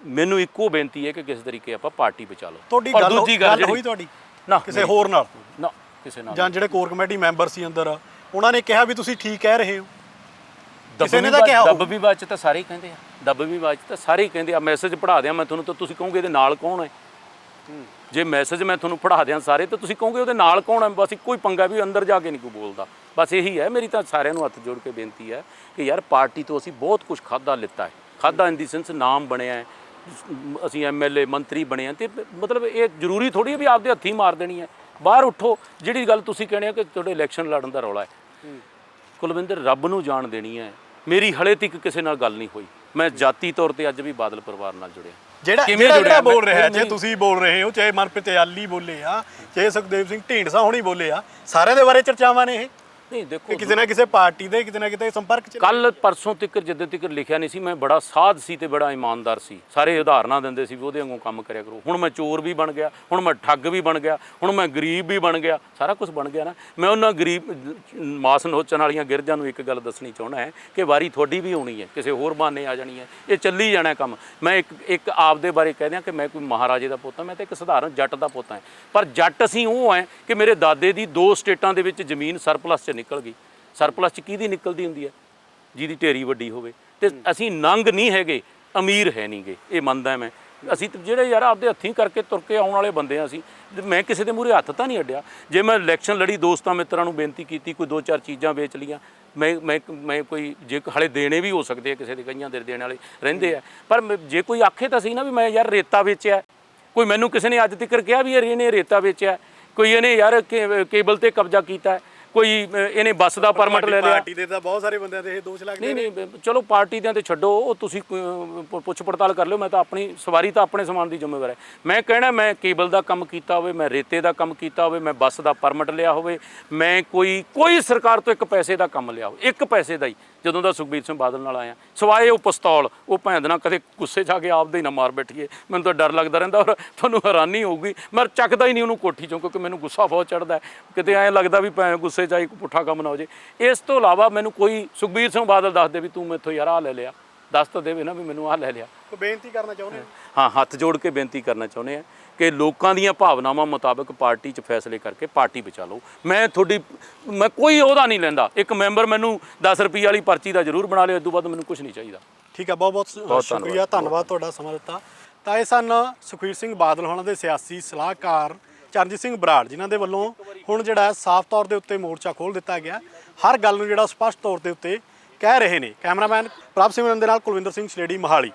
ਮੈਨੂੰ ਇੱਕੋ ਬੇਨਤੀ ਹੈ ਕਿ ਕਿਸ ਤਰੀਕੇ ਆਪਾਂ ਪਾਰਟੀ ਬਚਾ ਲਓ। ਤੁਹਾਡੀ ਗੱਲ ਹੋਈ ਤੁਹਾਡੀ? ਨਾ ਕਿਸੇ ਹੋਰ ਨਾਲ? ਨਾ ਕਿਸੇ ਨਾਲ ਜਾਂ ਜਿਹੜੇ ਕੋਰ ਕਮੇਟੀ ਮੈਂਬਰ ਸੀ ਅੰਦਰ? ਉਹਨਾਂ ਨੇ ਕਿਹਾ ਵੀ ਤੁਸੀਂ ਠੀਕ ਕਹਿ ਰਹੇ ਹੋ। ਕਿਸੇ ਨੇ ਤਾਂ ਕਿਹਾ ਹੋਊ। ਦੱਬਵੀਂ ਬਾਤ ਚ ਤਾਂ ਸਾਰੇ ਹੀ ਕਹਿੰਦੇ ਆ। ਦੱਬਵੀਂ ਬਾਤ ਚ ਤਾਂ ਸਾਰੇ ਹੀ ਕਹਿੰਦੇ ਆ। ਮੈਸੇਜ ਪੜ੍ਹਾ ਦਿਆਂ ਮੈਂ ਤੁਹਾਨੂੰ ਤਾਂ ਤੁਸੀਂ ਕਹੋਗੇ ਇਹਦੇ ਨਾਲ ਕੌਣ ਹੈ? ਜੇ ਮੈਸੇਜ ਮੈਂ ਤੁਹਾਨੂੰ ਪੜ੍ਹਾ ਦਿਆਂ ਸਾਰੇ ਤਾਂ ਤੁਸੀਂ ਕਹੋਗੇ ਉਹਦੇ ਨਾਲ ਕੌਣ ਹੈ? ਬਸ ਇੱਕੋ ਹੀ ਪੰਗਾ ਵੀ ਅੰਦਰ ਜਾ ਕੇ ਨਹੀਂ ਕੋਈ ਬੋਲਦਾ। ਬਸ ਇਹੀ ਹੈ ਮੇਰੀ ਤਾਂ ਸਾਰਿਆਂ ਨੂੰ ਹੱਥ ਜੋੜ ਕੇ ਬੇਨਤੀ ਹੈ ਕਿ ਯਾਰ ਪਾਰਟੀ ਤੋਂ ਅਸੀਂ ਬਹੁਤ ਕੁਝ ਖਾਦਾ ਲਿੱਤਾ ਹੈ। ਖਾਦਾ ਇਨ ਦੀ ਸੈਂਸ ਨਾਮ ਬਣਿਆ ਹੈ ਅਸੀਂ ਐਮਐਲਏ ਮੰਤਰੀ ਬਣੇ ਆ ਤੇ ਮਤਲਬ ਇਹ ਜ਼ਰੂਰੀ ਥੋੜੀ ਹੈ ਵੀ ਆਪਦੇ ਹੱਥੀ ਮਾਰ ਦੇਣੀ ਹੈ। ਬਾਹਰ ਉੱਠੋ ਜਿਹੜੀ ਗੱਲ ਤੁਸੀਂ ਕਹਿੰਦੇ ਹੋ ਕਿ ਤੁਹਾਡੇ ਇਲੈਕਸ਼ਨ ਲੜਨ ਦਾ ਰੌਲਾ ਹੈ। ਕੁਲਵਿੰਦਰ ਰੱਬ ਨੂੰ ਜਾਣ ਦੇਣੀ ਹੈ। ਮੇਰੀ ਹਲੇ ਤੱਕ ਕਿਸੇ ਨਾਲ ਗੱਲ ਨਹੀਂ ਹੋਈ। ਮੈਂ ਜਾਤੀ ਤੌਰ ਤੇ ਅੱਜ ਵੀ ਬਾਦਲ ਪਰਿਵਾਰ ਨਾਲ ਜੁੜਿਆ। ਜਿਹੜਾ ਕਿਵੇਂ ਜਿਹੜਾ ਬੋਲ ਰਿਹਾ ਜੇ ਤੁਸੀਂ ਬੋਲ ਰਹੇ ਹੋ ਚਾਹੇ ਮਨਪ੍ਰੀਤ ਯਾਲੀ ਬੋਲੇ ਆ ਚਾਹੇ ਸੁਖਦੇਵ ਸਿੰਘ ਢੀਂਡਸਾ ਹੋਣੀ ਬੋਲੇ ਆ ਸਾਰਿਆਂ ਦੇ ਬਾਰੇ ਚਰਚਾਵਾਂ ਨੇ ਇਹ। ਨਹੀਂ ਦੇਖੋ ਕਿ ਕਿਸੇ ਨਾ ਕਿਸੇ ਪਾਰਟੀ ਦੇ ਕਿਤੇ ਨਾ ਕਿਤੇ ਸੰਪਰਕ ਚ ਕੱਲ ਪਰਸੋਂ ਤੱਕ ਜਦੋਂ ਤੱਕ ਲਿਖਿਆ ਨਹੀਂ ਸੀ ਮੈਂ ਬੜਾ ਸਾਧ ਸੀ ਤੇ ਬੜਾ ਇਮਾਨਦਾਰ ਸੀ। ਸਾਰੇ ਉਦਾਹਰਨਾਂ ਦਿੰਦੇ ਸੀ ਵੀ ਉਹਦੇ ਵਾਂਗੂ ਕੰਮ ਕਰਿਆ ਕਰੋ। ਹੁਣ ਮੈਂ ਚੋਰ ਵੀ ਬਣ ਗਿਆ ਹੁਣ ਮੈਂ ਠੱਗ ਵੀ ਬਣ ਗਿਆ ਹੁਣ ਮੈਂ ਗਰੀਬ ਵੀ ਬਣ ਗਿਆ। ਸਾਰਾ ਕੁਝ ਬਣ ਗਿਆ ਨਾ। ਮੈਂ ਉਹਨਾਂ ਗਰੀਬ ਮਾਸ ਨੋਚਣ ਵਾਲੀਆਂ ਗਿਰਜਾਂ ਨੂੰ ਇੱਕ ਗੱਲ ਦੱਸਣੀ ਚਾਹੁੰਦਾ ਹੈ ਕਿ ਵਾਰੀ ਤੁਹਾਡੀ ਵੀ ਆਉਣੀ ਹੈ ਕਿਸੇ ਹੋਰ ਬਹਾਨੇ ਆ ਜਾਣੀ ਹੈ। ਇਹ ਚੱਲੀ ਜਾਣਾ ਕੰਮ। ਮੈਂ ਇੱਕ ਇੱਕ ਆਪਦੇ ਬਾਰੇ ਕਹਿ ਦਿਆਂ ਕਿ ਮੈਂ ਕੋਈ ਮਹਾਰਾਜੇ ਦਾ ਪੁੱਤ ਹਾਂ ਮੈਂ ਤਾਂ ਇੱਕ ਸਧਾਰਨ ਜੱਟ ਦਾ ਪੁੱਤ ਹਾਂ। ਪਰ ਜੱਟ ਅਸੀਂ ਉਹ ਹੈ ਕਿ ਮੇਰੇ ਦਾਦੇ ਦੀ ਦੋ ਸਟੇਟਾਂ ਦੇ ਵਿੱਚ ਜ਼ਮੀਨ ਸਰਪਲਸ 'ਚ ਨਿਕਲ ਗਈ। ਸਰਪਲਸ 'ਚ ਕਿਹਦੀ ਨਿਕਲਦੀ ਹੁੰਦੀ ਹੈ? ਜਿਹਦੀ ਢੇਰੀ ਵੱਡੀ ਹੋਵੇ। ਤੇ ਅਸੀਂ ਨੰਗ ਨਹੀਂ ਹੈਗੇ, ਅਮੀਰ ਹੈ ਨਹੀਂਗੇ। ਇਹ ਮੰਨਦਾ ਮੈਂ। ਅਸੀਂ ਜਿਹੜੇ ਯਾਰ ਆਪਦੇ ਹੱਥੀਂ ਕਰਕੇ ਤੁਰ ਕੇ ਆਉਣ ਵਾਲੇ ਬੰਦੇ ਆ ਅਸੀਂ ਮੈਂ ਕਿਸੇ ਦੇ ਮੂਹਰੇ ਹੱਥ ਤਾਂ ਨਹੀਂ ਅੱਡਿਆ। ਜੇ ਮੈਂ ਇਲੈਕਸ਼ਨ ਲੜੀ, ਦੋਸਤਾਂ ਮਿੱਤਰਾਂ ਨੂੰ ਬੇਨਤੀ ਕੀਤੀ, ਕੋਈ ਦੋ ਚਾਰ ਚੀਜ਼ਾਂ ਵੇਚ ਲੀਆਂ ਮੈਂ ਮੈਂ ਮੈਂ ਕੋਈ, ਜੇ ਹਲੇ ਦੇਣੇ ਵੀ ਹੋ ਸਕਦੇ ਆ ਕਿਸੇ ਦੇ ਕਈਆਂ ਦੇ ਦੇਣ ਵਾਲੇ ਰਹਿੰਦੇ ਆ। ਪਰ ਜੇ ਕੋਈ ਆਖੇ ਤਾਂ ਸੀ ਨਾ ਵੀ ਮੈਂ ਯਾਰ ਰੇਤਾ ਵੇਚਿਆ ਕੋਈ ਮੈਨੂੰ ਕਿਸੇ ਨੇ ਅੱਜ ਤੱਕ ਕਿਹਾ ਵੀ ਯਾਰ ਇਹਨੇ ਰੇਤਾ ਵੇਚਿਆ ਕੋਈ ਇਹਨੇ ਯਾਰ ਕੇਬਲ ਤੇ ਕਬਜ਼ਾ ਕੀਤਾ ਕੋਈ ਇਹਨੇ ਬੱਸ ਦਾ ਪਰਮਿਟ ਲੈ ਲਿਆ। ਪਾਰਟੀ ਦੇ ਤਾਂ ਬਹੁਤ ਸਾਰੇ ਬੰਦਿਆਂ ਦੇ ਇਹ ਦੋਸ਼ ਲੱਗਦੇ ਨਹੀਂ ਨਹੀਂ ਚਲੋ ਪਾਰਟੀ ਦਿਆਂ ਤੇ ਛੱਡੋ ਉਹ ਤੁਸੀਂ ਪੁੱਛ ਪੜਤਾਲ ਕਰ ਲਿਓ ਮੈਂ ਤਾਂ ਆਪਣੀ ਸਵਾਰੀ ਤਾਂ ਆਪਣੇ ਸਮਾਨ ਦੀ ਜ਼ਿੰਮੇਵਾਰ ਹੈ। ਮੈਂ ਕਹਿਣਾ ਮੈਂ ਕੇਬਲ ਦਾ ਕੰਮ ਕੀਤਾ ਹੋਵੇ ਮੈਂ ਰੇਤੇ ਦਾ ਕੰਮ ਕੀਤਾ ਹੋਵੇ ਮੈਂ ਬੱਸ ਦਾ ਪਰਮਿਟ ਲਿਆ ਹੋਵੇ ਮੈਂ ਕੋਈ ਕੋਈ ਸਰਕਾਰ ਤੋਂ ਇੱਕ ਪੈਸੇ ਦਾ ਕੰਮ ਲਿਆ ਹੋਵੇ ਇੱਕ ਪੈਸੇ ਦਾ ਹੀ। ਜਦੋਂ ਦਾ ਸੁਖਬੀਰ ਸਿੰਘ ਬਾਦਲ ਨਾਲ ਆਇਆ ਸਵਾਏ ਉਹ ਪਿਸਤੌਲ ਉਹ ਭੈਣ ਦੇ ਨਾਲ ਕਦੇ ਗੁੱਸੇ 'ਚ ਆ ਕੇ ਆਪਦੇ ਹੀ ਨਾ ਮਾਰ ਬੈਠੀਏ। ਮੈਨੂੰ ਤਾਂ ਡਰ ਲੱਗਦਾ ਰਹਿੰਦਾ ਔਰ ਤੁਹਾਨੂੰ ਹੈਰਾਨੀ ਹੋਊਗੀ। ਮੈਂ ਚੱਕਦਾ ਹੀ ਨਹੀਂ ਉਹਨੂੰ ਕੋਠੀ ਚੋਂ ਕਿਉਂਕਿ ਮੈਨੂੰ ਗੁੱਸਾ ਬਹੁਤ ਚੜਦਾ ਕਿਤੇ ਐਂ ਲੱਗਦਾ ਵੀ ਭੈਣ ਗੁੱਸੇ 'ਚ ਆਈ ਪੁੱਠਾ ਕੰਮ ਨਾ ਹੋ ਜੇ। ਇਸ ਤੋਂ ਇਲਾਵਾ ਮੈਨੂੰ ਕੋਈ ਸੁਖਬੀਰ ਸਿੰਘ ਬਾਦਲ ਦੱਸ ਦੇ ਵੀ ਤੂੰ ਮੈਥੋਂ ਯਾਰ ਆਹ ਲੈ ਲਿਆ। ਦੱਸ ਤਾਂ ਦੇਵੇ ਨਾ ਵੀ ਮੈਨੂੰ ਆਹ ਲੈ ਲਿਆ। ਕੋਈ ਬੇਨਤੀ ਕਰਨਾ ਚਾਹੁੰਦੇ ਹੋ? ਹਾਂ ਹੱਥ ਜੋੜ ਕੇ ਬੇਨਤੀ ਕਰਨਾ ਚਾਹੁੰਦੇ ਆ। ਕਿ ਲੋਕਾਂ ਦੀਆਂ ਭਾਵਨਾਵਾਂ ਮੁਤਾਬਕ ਪਾਰਟੀ 'ਚ ਫੈਸਲੇ ਕਰਕੇ ਪਾਰਟੀ ਬਚਾ ਲਓ। ਮੈਂ ਤੁਹਾਡੀ ਮੈਂ ਕੋਈ ਉਹਦਾ ਨਹੀਂ ਲੈਂਦਾ। ਇੱਕ ਮੈਂਬਰ ਮੈਨੂੰ 10 ਰੁਪਏ ਵਾਲੀ ਪਰਚੀ ਦਾ ਜ਼ਰੂਰ ਬਣਾ ਲਿਓ ਇਸ ਤੋਂ ਬਾਅਦ ਮੈਨੂੰ ਕੁਝ ਨਹੀਂ ਚਾਹੀਦਾ। ਠੀਕ ਹੈ ਬਹੁਤ ਬਹੁਤ ਸ਼ੁਕਰੀਆ ਧੰਨਵਾਦ ਤੁਹਾਡਾ ਸਮਾਂ ਦਿੱਤਾ। ਤਾਂ ਇਹ ਸਨ ਸੁਖਵੀਰ ਸਿੰਘ ਬਾਦਲ ਹੋਣਾ ਦੇ ਸਿਆਸੀ ਸਲਾਹਕਾਰ ਚਰਨਜੀਤ ਸਿੰਘ ਬਰਾੜ ਜਿਨ੍ਹਾਂ ਦੇ ਵੱਲੋਂ ਹੁਣ ਜਿਹੜਾ ਸਾਫ਼ ਤੌਰ ਦੇ ਉੱਤੇ ਮੋਰਚਾ ਖੋਲ ਦਿੱਤਾ ਗਿਆ। ਹਰ ਗੱਲ ਨੂੰ ਜਿਹੜਾ ਸਪਸ਼ਟ ਤੌਰ ਦੇ ਉੱਤੇ ਕਹਿ ਰਹੇ ਨੇ। ਕੈਮਰਾਮੈਨ ਪ੍ਰਭ ਸਿਮਰਨ ਦੇ ਨਾਲ ਕੁਲਵਿੰਦਰ ਸਿੰਘ ਸ਼ਲੇੜੀ ਮਹਾਲੀ।